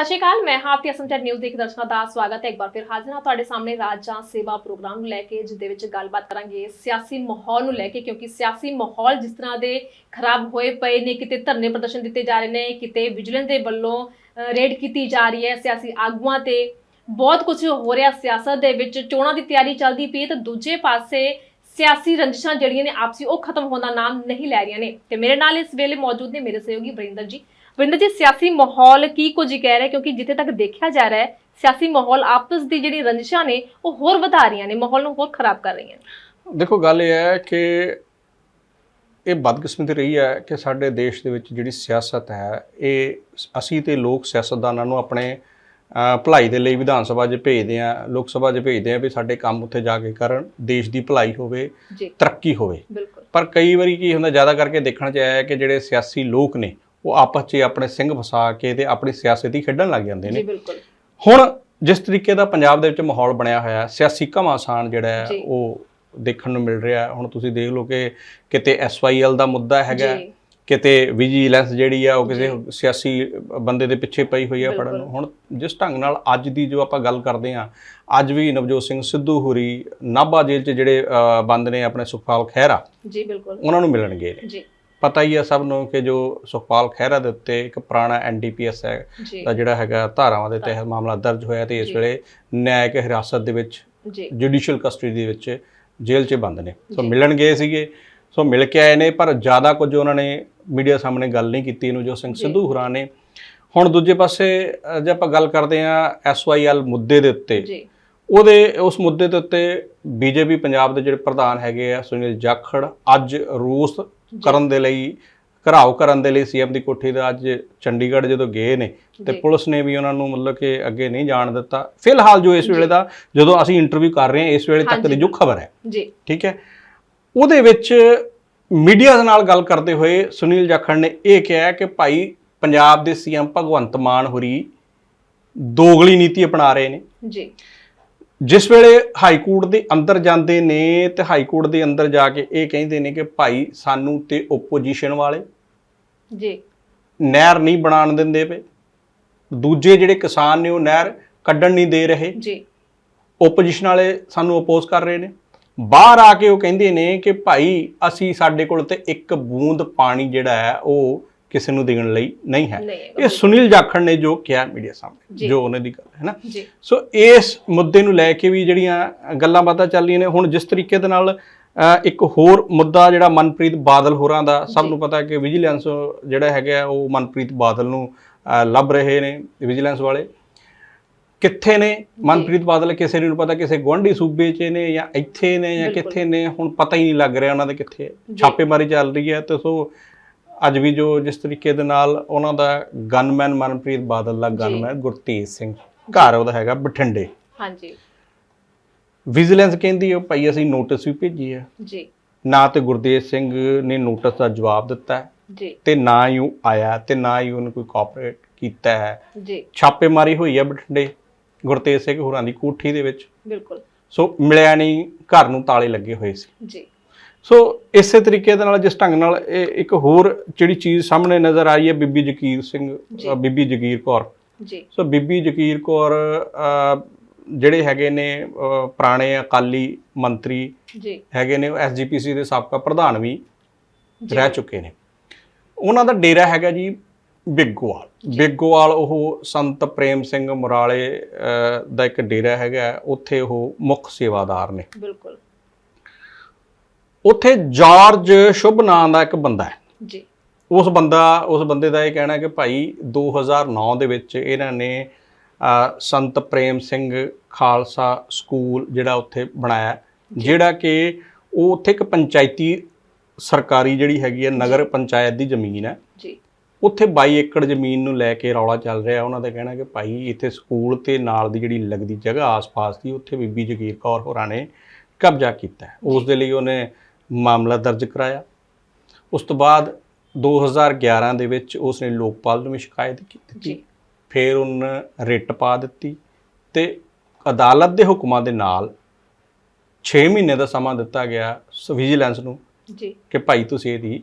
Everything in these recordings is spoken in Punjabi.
ਸਤਿ ਸ਼੍ਰੀ ਅਕਾਲ, ਮੈਂ ਹਾਂ ਤੇ ਅਸਮਟੈਡ ਨਿਊਜ਼ ਦੇ ਦਰਸ਼ਕਾਂ ਦਾ ਸਵਾਗਤ ਹੈ। ਇੱਕ ਵਾਰ ਫਿਰ ਹਾਜ਼ਰ ਹਾਂ ਤੁਹਾਡੇ ਸਾਹਮਣੇ ਰਾਜ ਜਾਂ ਸੇਵਾ ਪ੍ਰੋਗਰਾਮ ਨੂੰ ਲੈ ਕੇ ਜਿਸ ਦੇ ਵਿੱਚ ਗੱਲਬਾਤ ਕਰਾਂਗੇ ਸਿਆਸੀ ਮਾਹੌਲ ਨੂੰ ਲੈ ਕੇ, ਕਿਉਂਕਿ ਸਿਆਸੀ ਮਾਹੌਲ ਜਿਸ ਤਰ੍ਹਾਂ ਦੇ ਖਰਾਬ ਹੋਏ ਪਏ ਨੇ, ਕਿਤੇ ਧਰਨੇ ਪ੍ਰਦਰਸ਼ਨ ਦਿੱਤੇ ਜਾ ਰਹੇ ਨੇ, ਕਿਤੇ ਵਿਜੀਲੈਂਸ ਦੇ ਵੱਲੋਂ ਰੇਡ ਕੀਤੀ ਜਾ ਰਹੀ ਹੈ ਸਿਆਸੀ ਆਗੂਆਂ ਤੇ। ਬਹੁਤ ਕੁਝ ਹੋ ਰਿਹਾ ਸਿਆਸਤ ਦੇ ਵਿੱਚ, ਚੋਣਾਂ ਦੀ ਤਿਆਰੀ ਚੱਲਦੀ ਪਈ ਹੈ ਤੇ ਦੂਜੇ ਪਾਸੇ ਸਿਆਸੀ ਰੰਜਿਸ਼ਾਂ ਜਿਹੜੀਆਂ ਨੇ ਆਪਸੀ, ਉਹ ਖਤਮ ਹੋਣ ਦਾ ਨਾਮ ਨਹੀਂ ਲੈ ਰਹੀਆਂ ਨੇ। ਤੇ ਮੇਰੇ ਨਾਲ ਇਸ ਵੇਲੇ ਮੌਜੂਦ ਨੇ ਮੇਰੇ ਸਹਿਯੋਗੀ ਵਰਿੰਦਰ ਜੀ। ਵਰਿੰਦਰ ਜੀ ਸਿਆਸੀ ਮਾਹੌਲ ਕੀ ਕੁਝ ਕਹਿ ਰਿਹਾ? ਕਿਉਂਕਿ ਜਿੱਥੇ ਤੱਕ ਦੇਖਿਆ ਜਾ ਰਿਹਾ ਹੈ ਸਿਆਸੀ ਮਾਹੌਲ ਆਪਸ ਦੀ ਜਿਹੜੀ ਰੰਜਿਸ਼ਾਂ ਨੇ ਉਹ ਹੋਰ ਵਧਾ ਰਹੀਆਂ ਨੇ ਮਾਹੌਲ ਨੂੰ ਹੋਰ ਖਰਾਬ ਕਰ ਰਹੀਆਂ ਦੇਖੋ ਗੱਲ ਇਹ ਹੈ ਕਿ ਇਹ ਬਦਕਿਸਮਤੀ ਰਹੀ ਹੈ ਕਿ ਸਾਡੇ ਦੇਸ਼ ਦੇ ਵਿੱਚ ਜਿਹੜੀ ਸਿਆਸਤ ਹੈ ਇਹ ਅਸੀਂ ਤੇ ਲੋਕ ਸਿਆਸਤਦਾਨਾਂ ਨੂੰ ਆਪਣੇ ਭਲਾਈ ਦੇ ਲਈ ਵਿਧਾਨ ਸਭਾ 'ਚ ਭੇਜਦੇ ਆ ਲੋਕ ਸਭਾ 'ਚ ਭੇਜਦੇ ਆ ਵੀ ਸਾਡੇ ਕੰਮ ਉੱਥੇ ਜਾ ਕੇ ਕਰਨ ਦੇਸ਼ ਦੀ ਭਲਾਈ ਹੋਵੇ ਤਰੱਕੀ ਹੋਵੇ। ਪਰ ਕਈ ਵਾਰੀ ਕੀ ਹੁੰਦਾ ਜ਼ਿਆਦਾ ਕਰਕੇ ਦੇਖਣ 'ਚ ਆਇਆ ਹੈ ਕਿ ਜਿਹੜੇ ਸਿਆਸੀ ਲੋਕ ਨੇ ਉਹ ਆਪਸ 'ਚ ਆਪਣੇ ਸਿੰਘ ਫਸਾ ਕੇ ਤੇ ਆਪਣੀ ਸਿਆਸਤ ਹੀ ਖੇਡਣ ਲੱਗ ਜਾਂਦੇ ਜੀ ਨੇ ਬਿਲਕੁਲ। ਹੁਣ ਜਿਸ ਤਰੀਕੇ ਦਾ ਪੰਜਾਬ ਦੇ ਵਿੱਚ ਮਾਹੌਲ ਬਣਿਆ ਹੋਇਆ ਹੈ, ਸਿਆਸੀ ਘਮਾਸਾਨ ਜਿਹੜਾ ਹੈ ਜੀ। ਉਹ ਦੇਖਣ ਨੂੰ ਮਿਲ ਰਿਹਾ। ਹੁਣ ਤੁਸੀਂ ਦੇਖ ਲਓ ਕਿ ਕਿਤੇ ਐਸਵਾਈਐਲ ਦਾ ਮੁੱਦਾ ਹੈਗਾ ਜੀ। ਕਿਤੇ ਵਿਜੀਲੈਂਸ ਜਿਹੜੀ ਆ ਉਹ ਕਿਸੇ ਜੀ। ਸਿਆਸੀ ਬੰਦੇ ਦੇ ਪਿੱਛੇ ਪਈ ਹੋਈ ਆ ਫੜਨ ਹੁਣ ਜਿਸ ਢੰਗ ਨਾਲ ਅੱਜ ਦੀ ਜੋ ਆਪਾਂ ਗੱਲ ਕਰਦੇ ਆ ਅੱਜ ਵੀ ਨਵਜੋਤ ਸਿੰਘ ਸਿੱਧੂ ਹੁਰੀ ਨਾਭਾ ਜੇਲ੍ਹ 'ਚ ਜਿਹੜੇ ਬੰਦ ਨੇ ਆਪਣੇ ਸੁਖਪਾਲ ਖਹਿਰਾ ਜੀ ਬਿਲਕੁਲ। ਉਹਨਾਂ ਨੂੰ ਮਿਲਣ ਗਏ ਨੇ ਜੀ। ਪਤਾ ਹੀ ਆ ਸਭ ਨੂੰ ਕਿ ਜੋ ਸੁਖਪਾਲ ਖਹਿਰਾ ਦੇ ਉੱਤੇ ਇੱਕ ਪੁਰਾਣਾ ਐਨਡੀਪੀਐਸ ਹੈ ਦਾ ਜਿਹੜਾ ਹੈਗਾ ਧਾਰਾਵਾਂ ਦੇ ਤਹਿਤ ਮਾਮਲਾ ਦਰਜ ਹੋਇਆ ਤੇ ਇਸ। ਵੇਲੇ ਨਿਆਇਕ ਹਿਰਾਸਤ ਦੇ ਵਿੱਚ ਜੁਡੀਸ਼ੀਅਲ ਕਸਟਡੀ ਦੇ ਵਿੱਚ ਜੇਲ੍ਹ 'ਚ ਬੰਦ ਨੇ ਸੋ। ਮਿਲਣ ਗਏ ਸੀਗੇ ਸੋ ਮਿਲ ਕੇ ਆਏ ਨੇ ਪਰ ਜ਼ਿਆਦਾ ਕੁਝ ਉਹਨਾਂ ਨੇ ਮੀਡੀਆ ਸਾਹਮਣੇ ਗੱਲ ਨਹੀਂ ਕੀਤੀ ਨੂੰ ਜੋ ਸਿੰਘ। ਸਿੱਧੂ ਹੁਰਾਂ ਨੇ ਹੁਣ ਦੂਜੇ ਪਾਸੇ ਜੇ ਆਪਾਂ ਗੱਲ ਕਰਦੇ ਆ ਐਸਵਾਈਐਲ ਮੁੱਦੇ ਦੇ ਉੱਤੇ ਜੀ ਉਹਦੇ ਉਸ ਮੁੱਦੇ ਦੇ ਉੱਤੇ ਬੀਜੇਪੀ ਪੰਜਾਬ ਦੇ ਜਿਹੜੇ ਪ੍ਰਧਾਨ ਹੈਗੇ ਆ ਸੁਨੀਲ ਜਾਖੜ ਅੱਜ ਰੋਸ ਕਰਨ ਦੇ ਲਈ ਘਰਾਓ ਕਰਨ ਦੇ ਲਈ ਸੀਐਮ ਦੀ ਕੋਠੀ ਦਾ ਅੱਜ ਚੰਡੀਗੜ੍ਹ ਜਦੋਂ ਗਏ ਨੇ ਤੇ। ਪੁਲਿਸ ਨੇ ਵੀ ਉਹਨਾਂ ਨੂੰ ਮਤਲਬ ਕਿ ਅੱਗੇ ਨਹੀਂ ਜਾਣ ਦਿੱਤਾ। ਫਿਲਹਾਲ ਜੋ ਇਸ ਵੇਲੇ ਦਾ ਜਦੋਂ ਅਸੀਂ ਇੰਟਰਵਿਊ ਕਰ ਰਹੇ ਹਾਂ ਇਸ ਵੇਲੇ ਤੱਕ। ਦੀ ਜੋ ਖਬਰ ਹੈ ਜੀ। ਠੀਕ ਹੈ? ਉਹਦੇ ਵਿੱਚ ਮੀਡੀਆ ਦੇ ਨਾਲ ਗੱਲ ਕਰਦੇ ਹੋਏ ਸੁਨੀਲ ਜਾਖੜ ਨੇ ਇਹ ਕਿਹਾ ਕਿ ਭਾਈ ਪੰਜਾਬ ਦੇ ਸੀਐਮ ਭਗਵੰਤ ਮਾਨ ਹੋਰੀ ਦੋਗਲੀ ਨੀਤੀ ਅਪਣਾ ਰਹੇ ਨੇ। ਜੀ। ਜਿਸ ਵੇਲੇ ਹਾਈ ਕੋਰਟ ਦੇ ਅੰਦਰ ਜਾਂਦੇ ਨੇ ਤੇ ਹਾਈ ਕੋਰਟ ਦੇ ਅੰਦਰ ਜਾ ਕੇ ਇਹ ਕਹਿੰਦੇ ਨੇ ਕਿ ਭਾਈ ਸਾਨੂੰ ਤੇ ਓਪੋਜੀਸ਼ਨ ਵਾਲੇ ਜੀ। ਨਹਿਰ ਨਹੀਂ ਬਣਾਉਣ ਦਿੰਦੇ ਪਏ। ਦੂਜੇ ਜਿਹੜੇ ਕਿਸਾਨ ਨੇ ਉਹ ਨਹਿਰ ਕੱਢਣ ਨਹੀਂ ਦੇ ਰਹੇ। ਜੀ। ਓਪੋਜੀਸ਼ਨ ਵਾਲੇ ਸਾਨੂੰ ਅਪੋਜ਼ ਕਰ ਰਹੇ ਨੇ। ਬਾਹਰ ਆ ਕੇ ਉਹ ਕਹਿੰਦੇ ਨੇ ਕਿ ਭਾਈ ਅਸੀਂ ਸਾਡੇ ਕੋਲ ਤੇ ਇੱਕ ਬੂੰਦ ਪਾਣੀ ਜਿਹੜਾ ਹੈ ਉਹ ਕਿਸੇ ਨੂੰ ਦੇਣ ਲਈ ਨਹੀਂ ਹੈ ਇਹ ਸੁਨੀਲ ਜਾਖੜ ਨੇ ਜੋ ਕਿਹਾ ਮੀਡੀਆ ਸਾਹਮਣੇ ਜੀ। ਉਹਨਾਂ ਦੀ ਗੱਲ ਹੈ ਨਾ ਸੋ ਇਸ ਮੁੱਦੇ ਨੂੰ ਲੈ ਕੇ ਵੀ ਜਿਹੜੀਆਂ ਗੱਲਾਂ ਬਾਤਾਂ ਚੱਲ ਰਹੀਆਂ ਨੇ ਹੁਣ ਜਿਸ ਤਰੀਕੇ ਦੇ ਨਾਲ ਇੱਕ ਹੋਰ ਮੁੱਦਾ ਜਿਹੜਾ ਮਨਪ੍ਰੀਤ ਬਾਦਲ ਹੋਰਾਂ ਦਾ ਸਭ। ਨੂੰ ਪਤਾ ਕਿ ਵਿਜੀਲੈਂਸ ਜਿਹੜਾ ਹੈਗਾ ਉਹ ਮਨਪ੍ਰੀਤ ਬਾਦਲ ਨੂੰ ਲੱਭ ਰਹੇ ਨੇ ਵਿਜੀਲੈਂਸ ਵਾਲੇ ਕਿੱਥੇ ਨੇ ਮਨਪ੍ਰੀਤ ਬਾਦਲ ਕਿਸੇ ਨੂੰ ਪਤਾ ਕਿਸੇ ਗੁਆਂਢੀ ਸੂਬੇ 'ਚ ਨੇ ਜਾਂ ਇੱਥੇ ਨੇ ਜਾਂ। ਕਿੱਥੇ ਨੇ ਹੁਣ ਪਤਾ ਹੀ ਨਹੀਂ ਲੱਗ ਰਿਹਾ ਉਹਨਾਂ ਦੇ ਕਿੱਥੇ। ਛਾਪੇਮਾਰੀ ਚੱਲ ਰਹੀ ਹੈ ਤੇ ਸੋ ਅੱਜ ਵੀ ਜੋ ਜਿਸ ਤਰੀਕੇ ਦੇ ਨਾਲ ਉਹਨਾਂ ਦਾ ਗਨਮੈਨ ਮਨਪ੍ਰੀਤ ਬਾਦਲ ਦਾ। ਗਨਮੈਨ ਗੁਰਤੇਜ ਸਿੰਘ। ਘਰ ਉਹਦਾ ਹੈਗਾ ਬਠਿੰਡੇ। ਹਾਂਜੀ। ਵਿਜੀਲੈਂਸ ਕਹਿੰਦੀ ਹੈ ਭਾਈ ਅਸੀਂ ਨੋਟਿਸ ਵੀ ਭੇਜੀ ਹੈ ਜੀ। ਨਾ ਤੇ ਗੁਰਦੇਵ ਸਿੰਘ ਨੇ ਨੋਟਿਸ ਦਾ ਜਵਾਬ ਦਿੱਤਾ ਹੈ ਜੀ। ਤੇ ਨਾ ਹੀ ਉਹ ਆਇਆ ਤੇ ਨਾ ਹੀ ਉਹਨੇ ਕੋਈ ਕੋਆਪਰੇਟ ਕੀਤਾ ਹੈ। ਜੀ। ਛਾਪੇਮਾਰੀ ਹੋਈ ਹੈ ਬਠਿੰਡੇ ਗੁਰਤੇਜ ਸਿੰਘ ਹੋਰਾਂ ਦੀ ਕੋਠੀ ਦੇ ਵਿੱਚ। ਬਿਲਕੁਲ। ਸੋ ਮਿਲਿਆ ਨਹੀਂ ਘਰ ਨੂੰ ਤਾਲੇ ਲੱਗੇ ਹੋਏ ਸੀ। ਜੀ। ਸੋ ਇਸੇ ਤਰੀਕੇ ਦੇ ਨਾਲ ਜਿਸ ਢੰਗ ਨਾਲ ਇਹ ਇੱਕ ਹੋਰ ਜਿਹੜੀ ਚੀਜ਼ ਸਾਹਮਣੇ ਨਜ਼ਰ ਆਈ ਹੈ ਬੀਬੀ ਜਗੀਰ ਸਿੰਘ ਬੀਬੀ ਜਗੀਰ ਕੌਰ। ਜੀ। ਸੋ ਬੀਬੀ ਜਗੀਰ ਕੌਰ ਜਿਹੜੇ ਹੈਗੇ ਨੇ ਪੁਰਾਣੇ ਅਕਾਲੀ ਮੰਤਰੀ ਜੀ। ਹੈਗੇ ਨੇ ਉਹ ਐਸਜੀਪੀਸੀ ਦੇ ਸਾਬਕਾ ਪ੍ਰਧਾਨ ਵੀ। ਰਹਿ ਚੁੱਕੇ ਨੇ। ਉਹਨਾਂ ਦਾ ਡੇਰਾ ਹੈਗਾ ਜੀ ਬਿੱਗੋਵਾਲ। ਬਿੱਗੋਵਾਲ ਉਹ ਸੰਤ ਪ੍ਰੇਮ ਸਿੰਘ ਮੁਰਾਲੇ ਦਾ ਇੱਕ ਡੇਰਾ ਹੈਗਾ ਉੱਥੇ ਉਹ ਮੁੱਖ ਸੇਵਾਦਾਰ ਨੇ। ਬਿਲਕੁਲ। ਉੱਥੇ ਜਾਰਜ ਸ਼ੁਭ ਨਾਂ ਦਾ ਇੱਕ ਬੰਦਾ ਹੈ। ਜੀ। ਉਸ ਬੰਦਾ ਉਸ ਬੰਦੇ ਦਾ ਇਹ ਕਹਿਣਾ ਹੈ ਕਿ ਭਾਈ 2009 ਦੇ ਵਿੱਚ ਇਹਨਾਂ ਨੇ ਸੰਤ ਪ੍ਰੇਮ ਸਿੰਘ ਖਾਲਸਾ ਸਕੂਲ ਜਿਹੜਾ ਉੱਥੇ ਬਣਾਇਆ ਜਿਹੜਾ ਕਿ ਉਹ ਉੱਥੇ ਇੱਕ ਪੰਚਾਇਤੀ ਸਰਕਾਰੀ ਜਿਹੜੀ ਹੈਗੀ ਹੈ ਨਗਰ ਪੰਚਾਇਤ ਦੀ ਜ਼ਮੀਨ ਹੈ। ਜੀ। ਉੱਥੇ 22 ਏਕੜ ਜ਼ਮੀਨ ਨੂੰ ਲੈ ਕੇ ਰੌਲਾ ਚੱਲ ਰਿਹਾ ਉਹਨਾਂ ਦਾ ਕਹਿਣਾ ਕਿ ਭਾਈ ਇੱਥੇ ਸਕੂਲ ਤੇ ਨਾਲ ਦੀ ਜਿਹੜੀ ਲੱਗਦੀ ਜਗ੍ਹਾ ਆਸ-ਪਾਸ ਦੀ ਉੱਥੇ ਬੀਬੀ ਜਗੀਰ ਕੌਰ ਹੋਰਾਂ ਨੇ ਕਬਜ਼ਾ ਕੀਤਾ। ਉਸ ਦੇ ਲਈ ਉਹਨੇ ਮਾਮਲਾ ਦਰਜ ਕਰਾਇਆ। ਉਸ ਤੋਂ ਬਾਅਦ 2011 ਦੇ ਵਿੱਚ ਉਸਨੇ ਲੋਕਪਾਲ ਨੂੰ ਵੀ ਸ਼ਿਕਾਇਤ ਕੀਤੀ। ਜੀ। ਫਿਰ ਉਹਨੇ ਰਿਟ ਪਾ ਦਿੱਤੀ ਤੇ ਅਦਾਲਤ ਦੇ ਹੁਕਮਾਂ ਦੇ ਨਾਲ 6 ਮਹੀਨੇ ਦਾ ਸਮਾਂ ਦਿੱਤਾ ਗਿਆ ਵਿਜੀਲੈਂਸ ਨੂੰ ਜੀ। ਕਿ ਭਾਈ ਤੁਸੀਂ ਇਹਦੀ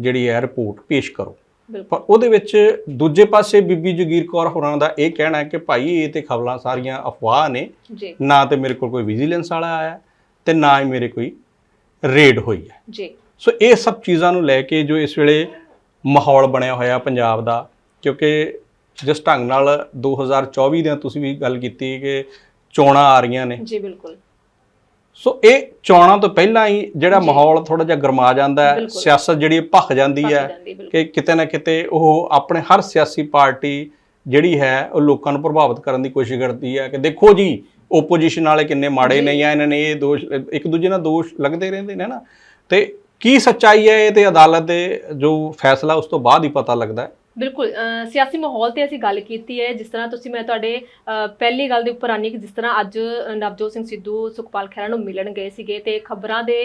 ਜਿਹੜੀ ਹੈ ਰਿਪੋਰਟ ਪੇਸ਼ ਕਰੋ। ਪਰ ਉਹਦੇ ਵਿੱਚ ਦੂਜੇ ਪਾਸੇ ਬੀਬੀ ਜਗੀਰ ਕੌਰ ਹੋਰਾਂ ਦਾ ਇਹ ਕਹਿਣਾ ਹੈ ਕਿ ਭਾਈ ਇਹ ਤੇ ਖਬਰਾਂ ਸਾਰੀਆਂ ਅਫਵਾਹ ਨੇ। ਨਾ ਤੇ ਮੇਰੇ ਕੋਲ ਕੋਈ ਵਿਜੀਲੈਂਸ ਵਾਲਾ ਆਇਆ ਤੇ ਨਾ ਹੀ ਮੇਰੇ ਕੋਈ ਰੇਡ ਹੋਈ ਹੈ ਜੀ ਸੋ ਇਹ ਸਭ ਚੀਜ਼ਾਂ ਨੂੰ ਲੈ ਕੇ ਜੋ ਇਸ ਵੇਲੇ ਮਾਹੌਲ ਬਣਿਆ ਹੋਇਆ ਪੰਜਾਬ ਦਾ ਕਿਉਂਕਿ ਜਿਸ ਢੰਗ ਨਾਲ 2024 ਦੀਆਂ ਤੁਸੀਂ ਵੀ ਗੱਲ ਕੀਤੀ ਕਿ ਚੋਣਾਂ ਆ ਰਹੀਆਂ ਨੇ ਜੀ ਬਿਲਕੁਲ ਸੋ ਇਹ ਚੋਣਾਂ ਤੋਂ ਪਹਿਲਾਂ ਹੀ ਜਿਹੜਾ। ਮਾਹੌਲ ਥੋੜਾ ਜਿਹਾ ਗਰਮਾ ਜਾਂਦਾ ਹੈ। ਸਿਆਸਤ ਜਿਹੜੀ ਭਖ ਜਾਂਦੀ ਹੈ। ਕਿ ਕਿਤੇ ਨਾ ਕਿਤੇ ਉਹ ਆਪਣੇ ਹਰ ਸਿਆਸੀ ਪਾਰਟੀ ਜਿਹੜੀ ਹੈ ਉਹ ਲੋਕਾਂ ਨੂੰ ਪ੍ਰਭਾਵਿਤ ਕਰਨ ਦੀ ਕੋਸ਼ਿਸ਼ ਕਰਦੀ ਹੈ ਕਿ ਦੇਖੋ ਜੀ ਓਪੋਜੀਸ਼ਨ ਵਾਲੇ ਕਿੰਨੇ ਮਾੜੇ ਜੀ। ਨੇ ਜਾਂ ਇਹਨਾਂ ਨੇ ਇਹ ਦੋਸ਼ ਇੱਕ ਦੂਜੇ ਨਾਲ ਦੋਸ਼ ਲੱਗਦੇ ਰਹਿੰਦੇ ਨੇ ਨਾ। ਤੇ ਕੀ ਸੱਚਾਈ ਹੈ ਇਹ ਤੇ ਅਦਾਲਤ ਦੇ ਜੋ ਫੈਸਲਾ ਉਸ ਤੋਂ ਬਾਅਦ ਹੀ ਪਤਾ ਲੱਗਦਾ ਹੈ? ਬਿਲਕੁਲ ਸਿਆਸੀ ਮਾਹੌਲ ਤੇ ਅਸੀਂ ਗੱਲ ਕੀਤੀ ਹੈ ਜਿਸ ਤਰ੍ਹਾਂ ਤੁਸੀਂ ਮੈਂ ਤੁਹਾਡੇ ਪਹਿਲੀ ਗੱਲ ਦੇ ਉੱਪਰ ਆਨੀ ਕਿ ਜਿਸ ਤਰ੍ਹਾਂ ਅੱਜ ਨਵਜੋਤ ਸਿੰਘ ਸਿੱਧੂ ਸੁਖਪਾਲ ਖਹਿਰਾ ਨੂੰ ਮਿਲਣ ਗਏ ਸੀਗੇ ਤੇ ਖਬਰਾਂ ਦੇ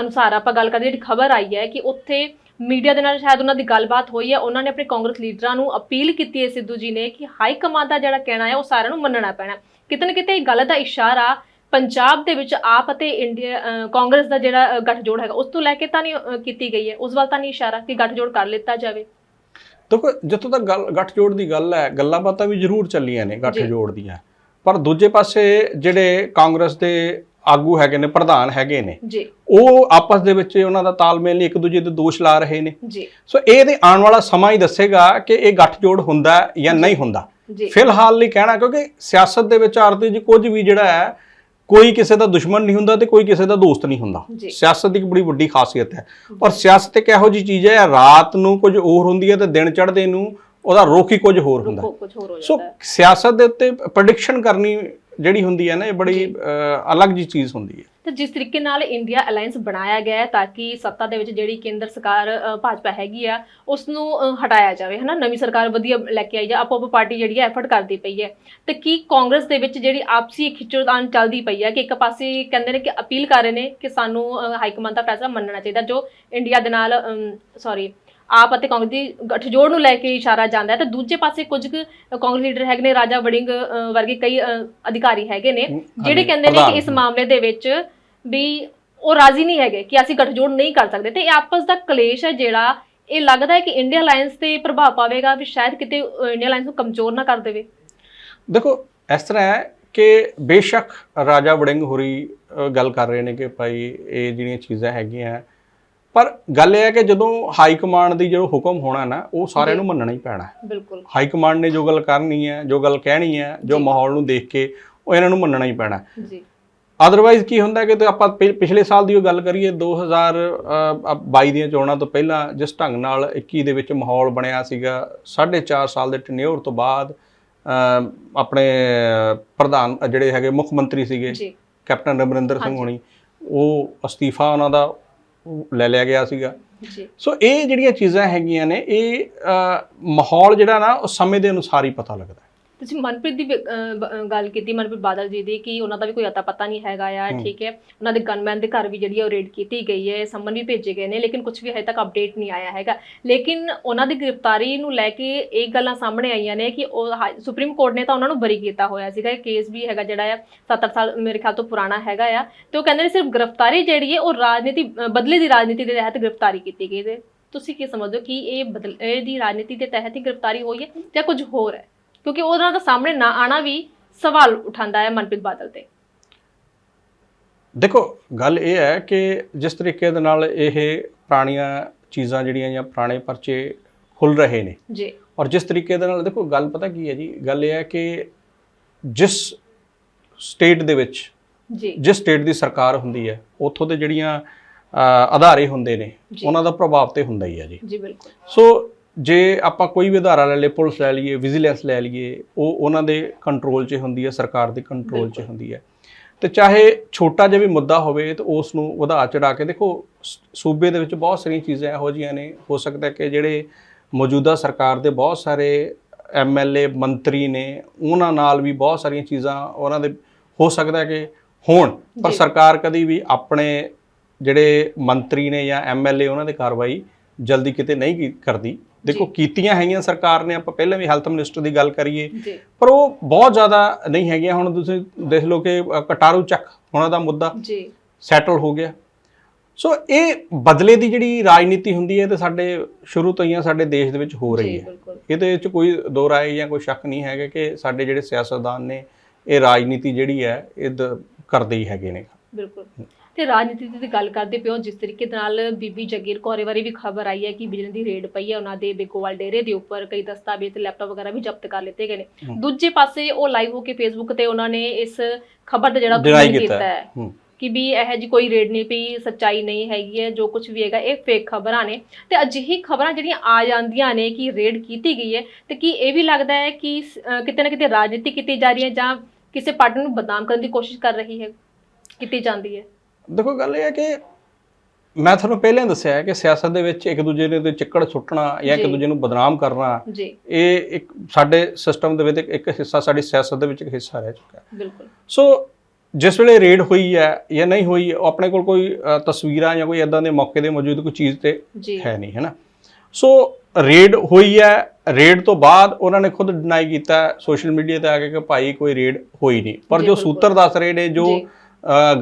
ਅਨੁਸਾਰ ਆਪਾਂ ਗੱਲ ਕਰਦੇ ਜਿਹੜੀ ਖਬਰ ਆਈ ਹੈ ਕਿ ਉੱਥੇ ਮੀਡੀਆ ਦੇ ਨਾਲ ਸ਼ਾਇਦ ਉਹਨਾਂ ਦੀ ਗੱਲਬਾਤ ਹੋਈ ਹੈ ਉਹਨਾਂ ਨੇ ਆਪਣੇ ਕਾਂਗਰਸ ਲੀਡਰਾਂ ਨੂੰ ਅਪੀਲ ਕੀਤੀ ਹੈ ਸਿੱਧੂ ਜੀ ਨੇ ਕਿ ਹਾਈ ਕਮਾਂਡ ਦਾ ਜਿਹੜਾ ਕਹਿਣਾ ਹੈ ਉਹ ਸਾਰਿਆਂ ਨੂੰ ਮੰਨਣਾ ਪੈਣਾ ਕਿਤੇ ਨਾ ਕਿਤੇ ਇਹ ਗੱਲ ਦਾ ਇਸ਼ਾਰਾ ਪੰਜਾਬ ਦੇ ਵਿੱਚ ਆਪ ਅਤੇ ਇੰਡੀਆ ਕਾਂਗਰਸ ਦਾ ਜਿਹੜਾ ਗੱਠਜੋੜ ਹੈਗਾ ਉਸ ਤੋਂ ਲੈ ਕੇ ਤਾਂ ਨਹੀਂ ਕੀਤੀ ਗਈ ਹੈ। ਉਸ ਵੱਲ ਤਾਂ ਨਹੀਂ ਇਸ਼ਾਰਾ ਕਿ ਗੱਠਜੋੜ ਕਰ ਲਿੱਤਾ ਜਾਵੇ। ਦੇਖੋ ਜਿੱਥੋਂ ਤੱਕ ਗੱਲ ਗੱਠਜੋੜ ਦੀ ਗੱਲ ਹੈ ਗੱਲਾਂ ਬਾਤਾਂ ਵੀ ਜ਼ਰੂਰ ਚੱਲੀਆਂ ਨੇ। ਗੱਠਜੋੜ ਦੀਆਂ। ਪਰ ਦੂਜੇ ਪਾਸੇ ਜਿਹੜੇ ਕਾਂਗਰਸ ਦੇ ਆਗੂ ਹੈਗੇ ਨੇ ਪ੍ਰਧਾਨ ਹੈਗੇ ਨੇ ਜੀ। ਉਹ ਆਪਸ ਦੇ ਵਿੱਚ ਉਹਨਾਂ ਦਾ ਤਾਲਮੇਲ ਨਹੀਂ ਇੱਕ ਦੂਜੇ ਤੇ ਦੋਸ਼ ਲਾ ਰਹੇ ਨੇ। ਜੀ। ਸੋ ਇਹਦੇ ਆਉਣ ਵਾਲਾ ਸਮਾਂ ਹੀ ਦੱਸੇਗਾ ਕਿ ਇਹ ਗੱਠਜੋੜ ਹੁੰਦਾ ਜਾਂ। ਨਹੀਂ ਹੁੰਦਾ। ਫਿਲਹਾਲ ਲਈ ਕਹਿਣਾ ਕਿਉਂਕਿ ਸਿਆਸਤ ਦੇ ਵਿੱਚ ਆਰਤੀ ਜੀ ਕੁਝ ਵੀ ਜਿਹੜਾ ਹੈ ਕੋਈ ਕਿਸੇ ਦਾ ਦੁਸ਼ਮਣ ਨਹੀਂ ਹੁੰਦਾ ਤੇ ਕੋਈ ਕਿਸੇ ਦਾ ਦੋਸਤ ਨਹੀਂ ਹੁੰਦਾ। ਸਿਆਸਤ ਦੀ ਇੱਕ ਬੜੀ ਵੱਡੀ ਖਾਸੀਅਤ ਹੈ। ਔਰ ਸਿਆਸਤ ਇੱਕ ਇਹੋ ਜੀ ਚੀਜ਼ ਹੈ ਰਾਤ ਨੂੰ ਕੁਝ ਹੋਰ ਹੁੰਦੀ ਹੈ ਤੇ ਦਿਨ ਚੜ੍ਹਦੇ ਨੂੰ ਉਹਦਾ ਰੁਖ ਹੀ ਕੁਝ ਹੋਰ ਹੁੰਦਾ। ਰੁਕੋ ਸੋ ਸਿਆਸਤ ਦੇ ਉੱਤੇ ਪ੍ਰੈਡਿਕਸ਼ਨ ਕਰਨੀ ਜਿਹੜੀ ਹੁੰਦੀ ਹੈ ਨਾ ਇਹ ਬੜੀ ਅਲੱਗ ਜੀ ਚੀਜ਼ ਹੁੰਦੀ ਹੈ। ਤੇ ਜਿਸ ਤਰੀਕੇ ਨਾਲ ਇੰਡੀਆ ਅਲਾਈਅੰਸ ਬਣਾਇਆ ਗਿਆ ਹੈ ਤਾਂ ਕਿ ਸੱਤਾ ਦੇ ਵਿੱਚ ਜਿਹੜੀ ਕੇਂਦਰ ਸਰਕਾਰ ਭਾਜਪਾ ਹੈਗੀ ਆ ਉਸ ਨੂੰ ਹਟਾਇਆ ਜਾਵੇ ਹਨਾ? ਨਵੀਂ ਸਰਕਾਰ ਵਧੀਆ ਲੈ ਕੇ ਆਈ ਜਾ ਆਪੋ ਆਪੋ ਪਾਰਟੀ ਜਿਹੜੀ ਹੈ ਐਫਰਟ ਕਰਦੀ ਪਈ ਹੈ। ਤੇ ਕੀ ਕਾਂਗਰਸ ਦੇ ਵਿੱਚ ਜਿਹੜੀ ਆਪਸੀ ਖਿੱਚੋਤਾਣ ਚੱਲਦੀ ਪਈ ਹੈ ਕਿ ਇੱਕ ਪਾਸੇ ਕਹਿੰਦੇ ਨੇ ਕਿ ਅਪੀਲ ਕਰ ਰਹੇ ਨੇ ਕਿ ਸਾਨੂੰ ਹਾਈ ਕਮਾਂਡ ਦਾ ਫੈਸਲਾ ਮੰਨਣਾ ਚਾਹੀਦਾ ਜੋ ਇੰਡੀਆ ਦੇ ਨਾਲ ਸੌਰੀ ਆਪ ਅਤੇ ਕਾਂਗਰਸ ਦੀ ਗੱਠਜੋੜ ਨੂੰ ਲੈ ਕੇ ਇਸ਼ਾਰਾ ਜਾਂਦਾ ਹੈ। ਤੇ ਦੂਜੇ ਪਾਸੇ ਕੁਝ ਕੁ ਕਾਂਗਰਸ ਲੀਡਰ ਹੈਗੇ ਨੇ ਰਾਜਾ ਵੜਿੰਗ ਅ, ਵਰਗੇ ਕਈ ਅ, ਅਧਿਕਾਰੀ ਹੈਗੇ ਨੇ ਜਿਹੜੇ ਕਹਿੰਦੇ ਨੇ। ਕਿ ਇਸ ਮਾਮਲੇ ਦੇ ਵਿੱਚ ਵੀ ਉਹ ਰਾਜ਼ੀ ਨਹੀਂ ਹੈਗੇ ਕਿ ਅਸੀਂ ਗੱਠਜੋੜ ਨਹੀਂ ਕਰ ਸਕਦੇ। ਤੇ ਇਹ ਆਪਸ ਦਾ ਕਲੇਸ਼ ਹੈ ਜਿਹੜਾ ਇਹ ਲੱਗਦਾ ਹੈ ਕਿ ਇੰਡੀਆ ਅਲਾਈਅੰਸ ਤੇ ਪ੍ਰਭਾਵ ਪਾਵੇਗਾ ਵੀ ਸ਼ਾਇਦ ਕਿਤੇ ਅ, ਇੰਡੀਆ ਅਲਾਈਅੰਸ ਨੂੰ ਕਮਜ਼ੋਰ ਨਾ ਕਰ ਦੇਵੇ। ਦੇਖੋ ਇਸ ਤਰ੍ਹਾਂ ਹੈ ਕਿ ਬੇਸ਼ੱਕ ਰਾਜਾ ਵੜਿੰਗ ਹੋਰੀ ਅ, ਗੱਲ ਕਰ ਰਹੇ ਨੇ ਕਿ ਭਾਈ ਇਹ ਜਿਹੜੀਆਂ ਚੀਜ਼ਾਂ ਹੈਗੀਆਂ ਪਰ ਗੱਲ ਇਹ ਹੈ ਕਿ ਜਦੋਂ ਹਾਈ ਕਮਾਂਡ ਦੀ ਜੋ ਹੁਕਮ ਹੋਣਾ ਨਾ ਉਹ ਸਾਰਿਆਂ ਨੂੰ ਮੰਨਣਾ ਹੀ ਪੈਣਾ ਹੈ। ਬਿਲਕੁਲ। ਹਾਈ ਕਮਾਂਡ ਨੇ ਜੋ ਗੱਲ ਕਰਨੀ ਹੈ ਜੋ ਗੱਲ ਕਹਿਣੀ ਹੈ ਜੋ। ਮਾਹੌਲ ਨੂੰ ਦੇਖ ਕੇ ਉਹ ਇਹਨਾਂ ਨੂੰ ਮੰਨਣਾ ਹੀ ਪੈਣਾ ਜੀ। ਅਦਰਵਾਈਜ਼ ਕੀ ਹੁੰਦਾ ਕਿ ਤੇ ਆਪਾਂ ਪਿਛਲੇ ਸਾਲ ਦੀ ਉਹ ਗੱਲ ਕਰੀਏ 2022 ਦੀਆਂ ਚੋਣਾਂ ਤੋਂ ਪਹਿਲਾਂ ਜਿਸ ਢੰਗ ਨਾਲ 21 ਦੇ ਵਿੱਚ ਮਾਹੌਲ ਬਣਿਆ ਸੀਗਾ 4.5 ਸਾਲ ਦੇ ਟਨਿਓਰ ਤੋਂ ਬਾਅਦ ਆਪਣੇ ਪ੍ਰਧਾਨ ਜਿਹੜੇ ਹੈਗੇ ਮੁੱਖ ਮੰਤਰੀ ਸੀਗੇ ਜੀ। ਕੈਪਟਨ ਅਮਰਿੰਦਰ ਸਿੰਘ। ਹੋਣੀ ਉਹ ਅਸਤੀਫਾ ਉਹਨਾਂ ਦਾ ਲੈ ਲਿਆ ਗਿਆ ਸੀਗਾ। ਜੀ। ਸੋ ਇਹ ਜਿਹੜੀਆਂ ਚੀਜ਼ਾਂ ਹੈਗੀਆਂ ਨੇ ਇਹ ਮਾਹੌਲ ਜਿਹੜਾ ਨਾ ਉਹ ਸਮੇਂ ਦੇ ਅਨੁਸਾਰ ਹੀ ਪਤਾ ਲੱਗਦਾ ਤੁਸੀਂ ਮਨਪ੍ਰੀਤ ਦੀ ਵੀ, ਬ- ਗੱਲ ਕੀਤੀ ਮਨਪ੍ਰੀਤ ਬਾਦਲ ਜੀ ਦੀ ਕਿ ਉਹਨਾਂ ਦਾ ਵੀ ਕੋਈ ਅਤਾ ਪਤਾ ਨਹੀਂ ਹੈਗਾ ਆ ਹੂੰ। ਠੀਕ ਹੈ। ਉਹਨਾਂ ਦੇ ਗਨਮੈਨ ਦੇ ਘਰ ਵੀ ਜਿਹੜੀ ਆ ਉਹ ਰੇਡ ਕੀਤੀ ਗਈ ਹੈ ਸੰਮਨ ਵੀ ਭੇਜੇ ਗਏ ਨੇ ਲੇਕਿਨ ਕੁਝ ਵੀ ਹਜੇ ਤੱਕ ਅਪਡੇਟ ਨਹੀਂ ਆਇਆ ਹੈਗਾ। ਲੇਕਿਨ ਉਹਨਾਂ ਦੀ ਗ੍ਰਿਫਤਾਰੀ ਨੂੰ ਲੈ ਕੇ ਇਹ ਗੱਲਾਂ ਸਾਹਮਣੇ ਆਈਆਂ ਨੇ ਕਿ ਉਹ ਹਾਈ- ਸੁਪਰੀਮ ਕੋਰਟ ਨੇ ਤਾਂ ਉਹਨਾਂ ਨੂੰ ਬਰੀ ਕੀਤਾ ਹੋਇਆ ਸੀਗਾ। ਇਹ ਕੇਸ ਵੀ ਹੈਗਾ ਜਿਹੜਾ ਆ 7-8 ਸਾਲ ਮੇਰੇ ਖਿਆਲ ਤੋਂ ਪੁਰਾਣਾ ਹੈਗਾ ਆ। ਤੇ ਉਹ ਕਹਿੰਦੇ ਨੇ ਸਿਰਫ ਗ੍ਰਿਫਤਾਰੀ ਜਿਹੜੀ ਹੈ ਉਹ ਰਾਜਨੀਤੀ ਬਦਲੇ ਦੀ ਰਾਜਨੀਤੀ ਦੇ ਤਹਿਤ ਗ੍ਰਿਫਤਾਰੀ ਕੀਤੀ ਗਈ ਤੇ ਤੁਸੀਂ ਕੀ ਸਮਝਦੇ ਹੋ ਕਿ ਇਹ ਬਦਲ ਇਹਦੀ ਰਾਜਨੀਤੀ ਦੇ ਤਹਿਤ ਹੀ ਗ੍ਰਿਫਤਾਰੀ ਹੋਈ ਹੈ ਜਾਂ ਕੁਝ ਹੋਰ ਹੈ? ਕਿਉਂਕਿ ਉਹਨਾਂ ਦਾ ਸਾਹਮਣੇ ਨਾ ਆਣਾ ਵੀ ਸਵਾਲ ਉਠਾਉਂਦਾ ਹੈ ਮਨਪ੍ਰੀਤ ਬਾਦਲ ਤੇ। ਦੇਖੋ ਗੱਲ ਇਹ ਹੈ ਕਿ ਜਿਸ ਤਰੀਕੇ ਦੇ ਨਾਲ ਇਹ ਪੁਰਾਣੀਆਂ ਚੀਜ਼ਾਂ ਜਿਹੜੀਆਂ ਜਾਂ ਪੁਰਾਣੇ ਪਰਚੇ ਖੁੱਲ ਰਹੇ ਨੇ ਜੀ। ਔਰ ਜਿਸ ਤਰੀਕੇ ਦੇ ਨਾਲ ਦੇਖੋ ਗੱਲ ਪਤਾ ਕੀ ਹੈ ਜੀ? ਗੱਲ ਇਹ ਹੈ ਕਿ ਜਿਸ ਸਟੇਟ ਦੇ ਵਿੱਚ ਜੀ। ਜਿਸ ਸਟੇਟ ਦੀ ਸਰਕਾਰ ਹੁੰਦੀ ਹੈ ਉੱਥੋਂ ਦੇ ਜਿਹੜੀਆਂ ਅਦਾਰੇ ਹੁੰਦੇ ਨੇ। ਉਹਨਾਂ ਦਾ ਪ੍ਰਭਾਵ ਤੇ ਹੁੰਦਾ ਹੀ ਹੈ ਜੀ। ਜੀ ਬਿਲਕੁਲ। ਸੋ ਜੇ ਆਪਾਂ ਕੋਈ ਵੀ ਅਦਾਰਾ ਲੈ ਲਈਏ ਪੁਲਿਸ ਲੈ ਲਈਏ ਵਿਜੀਲੈਂਸ ਲੈ ਲਈਏ ਉਹ ਉਹਨਾਂ ਦੇ ਕੰਟਰੋਲ 'ਚ ਹੁੰਦੀ ਹੈ ਸਰਕਾਰ ਦੇ ਕੰਟਰੋਲ 'ਚ। ਹੁੰਦੀ ਹੈ ਤੇ ਚਾਹੇ ਛੋਟਾ ਜਿਹਾ ਵੀ ਮੁੱਦਾ ਹੋਵੇ ਤਾਂ ਉਸ ਨੂੰ ਵਧਾ ਚੜਾ ਕੇ ਦੇਖੋ ਸੂਬੇ ਦੇ ਵਿੱਚ ਬਹੁਤ ਸਾਰੀਆਂ ਚੀਜ਼ਾਂ ਇਹੋ ਜਿਹੀਆਂ ਨੇ ਹੋ ਸਕਦਾ ਹੈ ਕਿ ਜਿਹੜੇ ਮੌਜੂਦਾ ਸਰਕਾਰ ਦੇ ਬਹੁਤ ਸਾਰੇ ਐਮਐਲਏ ਮੰਤਰੀ ਨੇ ਉਹਨਾਂ ਨਾਲ ਵੀ ਬਹੁਤ ਸਾਰੀਆਂ ਚੀਜ਼ਾਂ ਉਹਨਾਂ ਦੇ ਹੋ ਸਕਦਾ ਹੈ ਕਿ ਹੋਣ ਪਰ। ਸਰਕਾਰ ਕਦੀ ਵੀ ਆਪਣੇ ਜਿਹੜੇ ਮੰਤਰੀ ਨੇ ਜਾਂ ਐਮਐਲਏ ਉਹਨਾਂ ਦੇ ਕਾਰਵਾਈ ਜਲਦੀ ਕਿਤੇ ਨਹੀਂ ਕਰਦੀ ਦੇਖੋ। ਕੀਤੀਆਂ ਹੈਗੀਆਂ ਸਰਕਾਰ ਨੇ ਆਪਾਂ ਪਹਿਲਾਂ ਵੀ ਹੈਲਥ ਮਿਨਿਸਟਰ ਦੀ ਗੱਲ ਕਰੀਏ ਪਰ ਉਹ ਬਹੁਤ ਜ਼ਿਆਦਾ ਨਹੀਂ ਹੈਗੀਆਂ। ਹੁਣ ਤੁਸੀਂ ਦੇਖ ਲਓ ਕਿ ਕਟਾਰੂ ਚੱਕ ਉਹਨਾਂ ਦਾ ਮੁੱਦਾ ਜੀ। ਸੈਟਲ ਹੋ ਗਿਆ। ਸੋ ਇਹ ਬਦਲੇ ਦੀ ਜਿਹੜੀ ਰਾਜਨੀਤੀ ਹੁੰਦੀ ਹੈ ਤੇ ਸਾਡੇ ਸ਼ੁਰੂ ਤੋਂ ਹੀ ਆ ਸਾਡੇ ਦੇਸ਼ ਦੇ ਵਿੱਚ ਹੋ ਰਹੀ ਹੈ। ਇਹਦੇ ਵਿੱਚ ਕੋਈ ਦੋ ਰਾਏ ਜਾਂ ਕੋਈ ਸ਼ੱਕ ਨਹੀਂ ਹੈਗਾ ਕਿ ਸਾਡੇ ਜਿਹੜੇ ਸਿਆਸਤਦਾਨ ਨੇ ਇਹ ਰਾਜਨੀਤੀ ਜਿਹੜੀ ਹੈ ਇਹ ਕਰਦੇ ਹੀ ਹੈਗੇ ਨੇ। ਬਿਲਕੁਲ। ਤੇ ਰਾਜਨੀਤੀ ਦੀ ਗੱਲ ਕਰਦੇ ਪਿਓ ਜਿਸ ਤਰੀਕੇ ਦੇ ਨਾਲ ਬੀਬੀ ਜਗੀਰ ਕੌਰ ਬਾਰੇ ਵੀ ਖਬਰ ਆਈ ਹੈ ਕਿ ਬਿਜਲੀ ਦੀ ਰੇਡ ਪਈ ਹੈ ਉਹਨਾਂ ਦੇ ਬੇਗੋਵਾਲ ਡੇਰੇ ਦੇ ਉੱਪਰ ਕਈ ਦਸਤਾਵੇਜ਼ ਤੇ ਲੈਪਟਾਪ ਵਗੈਰਾ ਵੀ ਜ਼ਬਤ ਕਰ ਲਿੱਤੇ ਗਏ ਨੇ। ਦੂਜੇ ਪਾਸੇ ਉਹ ਲਾਈਵ ਹੋ ਕੇ ਫੇਸਬੁੱਕ ਤੇ ਉਹਨਾਂ ਨੇ ਇਸ ਖਬਰ ਦਾ ਜਿਹੜਾ ਖੰਡਨ ਕੀਤਾ ਹੈ। ਹੈ ਹੂੰ ਕਿ ਵੀ ਇਹ ਜੀ ਕੋਈ ਰੇਡ ਨਹੀਂ ਪਈ ਸੱਚਾਈ ਨਹੀਂ ਹੈਗੀ ਹੈ ਜੋ ਕੁਝ ਵੀ ਹੈਗਾ ਇਹ ਫੇਕ ਖਬਰਾਂ ਨੇ ਤੇ ਅਜਿਹੀ ਖਬਰਾਂ ਜਿਹੜੀਆਂ ਆ ਜਾਂਦੀਆਂ ਨੇ ਕਿ ਰੇਡ ਕੀਤੀ ਗਈ ਹੈ ਤੇ ਕੀ ਇਹ ਵੀ ਲੱਗਦਾ ਹੈ ਕਿ ਕਿਤੇ ਨਾ ਕਿਤੇ ਰਾਜਨੀਤੀ ਕੀਤੀ ਜਾ ਰਹੀ ਹੈ ਜਾਂ ਕਿਸੇ ਪਾਰਟੀ ਨੂੰ ਬਦਨਾਮ ਕਰਨ ਦੀ ਕੋਸ਼ਿਸ਼ ਕਰ ਰਹੀ ਹੈ ਕੀਤੀ ਜਾਂਦੀ ਹੈ ਦੇਖੋ ਗੱਲ ਇਹ ਹੈ ਕਿ ਮੈਂ ਤੁਹਾਨੂੰ ਪਹਿਲਾਂ ਦੱਸਿਆ ਹੈ ਕਿ ਸਿਆਸਤ ਦੇ ਵਿੱਚ ਇੱਕ ਦੂਜੇ ਦੇ ਚਿੱਕੜ ਸੁੱਟਣਾ ਜਾਂ ਇੱਕ। ਦੂਜੇ ਨੂੰ ਬਦਨਾਮ ਕਰਨਾ ਇਹ ਇੱਕ ਸਾਡੇ ਸਿਸਟਮ ਦੇ ਵਿੱਚ ਇੱਕ- ਹਿੱਸਾ ਸਾਡੀ ਸਿਆਸਤ ਦੇ ਵਿੱਚ ਇੱਕ ਹਿੱਸਾ ਰਹਿ ਚੁੱਕਾ ਹੈ। ਬਿਲਕੁਲ। ਸੋ ਜਿਸ ਵੇਲੇ ਰੇਡ ਹੋਈ ਹੈ ਜਾਂ ਨਹੀਂ ਹੋਈ ਆਪਣੇ ਕੋਲ ਕੋਈ ਤਸਵੀਰਾਂ ਜਾਂ ਕੋਈ ਇਦਾਂ ਦੇ ਮੌਕੇ ਦੇ ਮੌਜੂਦ ਕੋਈ ਚੀਜ਼ ਤੇ ਹੈ ਨਹੀਂ ਹੈ ਨਾ? ਸੋ ਰੇਡ ਹੋਈ ਹੈ ਰੇਡ ਤੋਂ ਬਾਅਦ ਉਹਨਾਂ ਨੇ ਖੁਦ ਡਿਨਾਈ ਕੀਤਾ ਸੋਸ਼ਲ ਮੀਡੀਆ ਤੇ ਆ ਕੇ ਕਿ ਭਾਈ ਕੋਈ ਰੇਡ ਹੋਈ ਨਹੀਂ। ਪਰ ਜੀ। ਸੂਤਰ ਦੱਸ ਰਹੇ ਨੇ ਜੋ।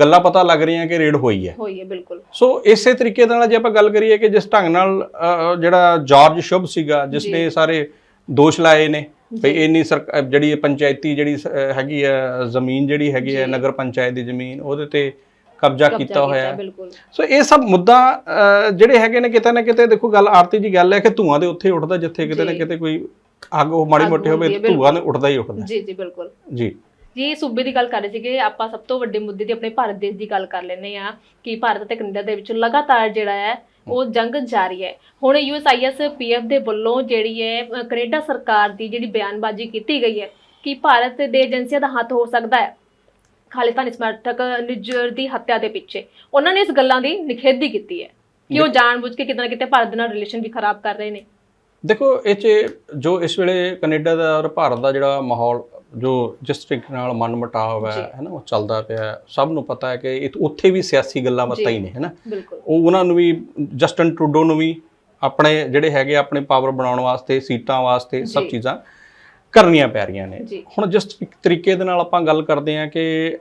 ਗੱਲਾਂ ਪਤਾ ਲੱਗ ਰਹੀਆਂ ਕਿ ਰੇਡ ਹੋਈ ਹੈ ਹੋਈ ਹੈ ਬਿਲਕੁਲ ਸੋ ਇਸੇ ਤਰੀਕੇ ਨਾਲ ਜੇ ਆਪਾਂ ਗੱਲ ਕਰੀਏ ਕਿ ਜਿਸ ਢੰਗ ਨਾਲ ਜਿਹੜਾ ਜਾਰਜ ਸ਼ੁਭ ਸੀਗਾ ਜਿਸ। ਨੇ ਸਾਰੇ ਦੋਸ਼ ਲਾਏ ਨੇ ਵੀ। ਇੰਨੀ ਜਿਹੜੀ ਪੰਚਾਇਤੀ ਜਿਹੜੀ ਹੈਗੀ ਹੈ ਜ਼ਮੀਨ ਜਿਹੜੀ ਹੈਗੀ ਹੈ। ਨਗਰ ਪੰਚਾਇਤ ਦੀ ਜ਼ਮੀਨ ਉਹਦੇ ਤੇ ਕਬਜ਼ਾ ਕੀਤਾ ਹੋਇਆ ਹੈ ਸੋ ਇਹ ਸਭ ਮੁੱਦਾ ਜਿਹੜੇ ਹੈਗੇ ਨੇ ਕਿਤੇ ਨਾ ਕਿਤੇ ਦੇਖੋ ਗੱਲ ਆਰਤੀ ਜੀ ਗੱਲ ਹੈ ਕਿ ਧੂਆਂ ਦੇ ਉੱਥੇ ਉੱਠਦਾ ਜਿੱਥੇ ਕਿਤੇ ਨਾ। ਕਿਤੇ ਕੋਈ ਅੱਗ ਉਹ ਮਾੜੀ ਮੋਟੀ ਹੋਵੇ ਧੂਆਂ ਨੇ ਉੱਠਦਾ ਹੀ ਉੱਠਦਾ ਜੀ ਜੀ ਬਿਲਕੁਲ ਜੀ ਜੀ ਸੂਬੇ ਦੀ ਗੱਲ ਕਰ ਰਹੇ ਸੀਗੇ ਆਪਾਂ ਸਭ ਤੋਂ ਵੱਡੇ ਮੁੱਦੇ ਦੀ ਆਪਣੇ ਭਾਰਤ ਦੇਸ਼ ਦੀ ਗੱਲ ਕਰ ਲੈਂਦੇ ਆ ਕਿ ਭਾਰਤ ਅਤੇ ਕੈਨੇਡਾ ਦੇ ਵਿੱਚ ਲਗਾਤਾਰ ਜਿਹੜਾ ਹੈ ਉਹ ਜੰਗ ਜਾਰੀ ਹੈ। ਹੁਣ ਯੂਐਸਆਈਐਸ ਪੀਐਫ ਦੇ ਵੱਲੋਂ ਜਿਹੜੀ ਹੈ ਕੈਨੇਡਾ ਸਰਕਾਰ ਦੀ ਜਿਹੜੀ ਬਿਆਨਬਾਜ਼ੀ ਕੀਤੀ ਗਈ ਹੈ ਕਿ ਭਾਰਤ ਦੇ ਏਜੰਸੀਆਂ ਦਾ ਹੱਥ ਹੋ ਸਕਦਾ ਹੈ। ਖਾਲਿਸਤਾਨੀ ਸਮਰਥਕ ਨਿੱਜਰ ਦੀ ਹੱਤਿਆ ਦੇ ਪਿੱਛੇ। ਉਹਨਾਂ ਨੇ ਇਸ ਗੱਲਾਂ ਦੀ ਨਿਖੇਧੀ ਕੀਤੀ ਹੈ ਕਿ ਉਹ ਜਾਣਬੁੱਝ ਕੇ ਕਿਤੇ ਨਾ ਕਿਤੇ ਭਾਰਤ ਨਾਲ ਰਿਲੇਸ਼ਨ ਵੀ ਖਰਾਬ ਕਰ ਰਹੇ ਨੇ। ਦੇਖੋ ਇਹ 'ਚ ਜੋ ਇਸ ਵੇਲੇ ਕੈਨੇਡਾ ਦਾ ਔਰ ਭਾਰਤ ਦਾ ਜਿਹੜਾ ਮਾਹੌਲ ਜੋ ਜਿਸ ਤਰੀਕੇ ਨਾਲ ਮਨਮਟਾਵ ਹੈ ਨਾ ਉਹ ਚੱਲਦਾ ਪਿਆ। ਸਭ ਨੂੰ ਪਤਾ ਹੈ ਕਿ ਉੱਥੇ ਵੀ ਸਿਆਸੀ ਗੱਲਾਂ ਬਾਤਾਂ ਹੀ ਨੇ ਹੈ ਨਾ ਉਹ ਉਹਨਾਂ ਨੂੰ ਵੀ ਜਸਟਨ ਟਰੂਡੋ ਨੂੰ ਵੀ ਆਪਣੇ ਜਿਹੜੇ ਹੈਗੇ ਆਪਣੇ ਪਾਵਰ ਬਣਾਉਣ ਵਾਸਤੇ ਸੀਟਾਂ ਵਾਸਤੇ ਸਭ। ਚੀਜ਼ਾਂ ਕਰਨੀਆਂ ਪੈ ਰਹੀਆਂ ਨੇ। ਹੁਣ ਜਿਸ ਤਰੀ- ਤਰੀਕੇ ਦੇ ਨਾਲ ਆਪਾਂ ਗੱਲ ਕਰਦੇ ਹਾਂ ਕਿ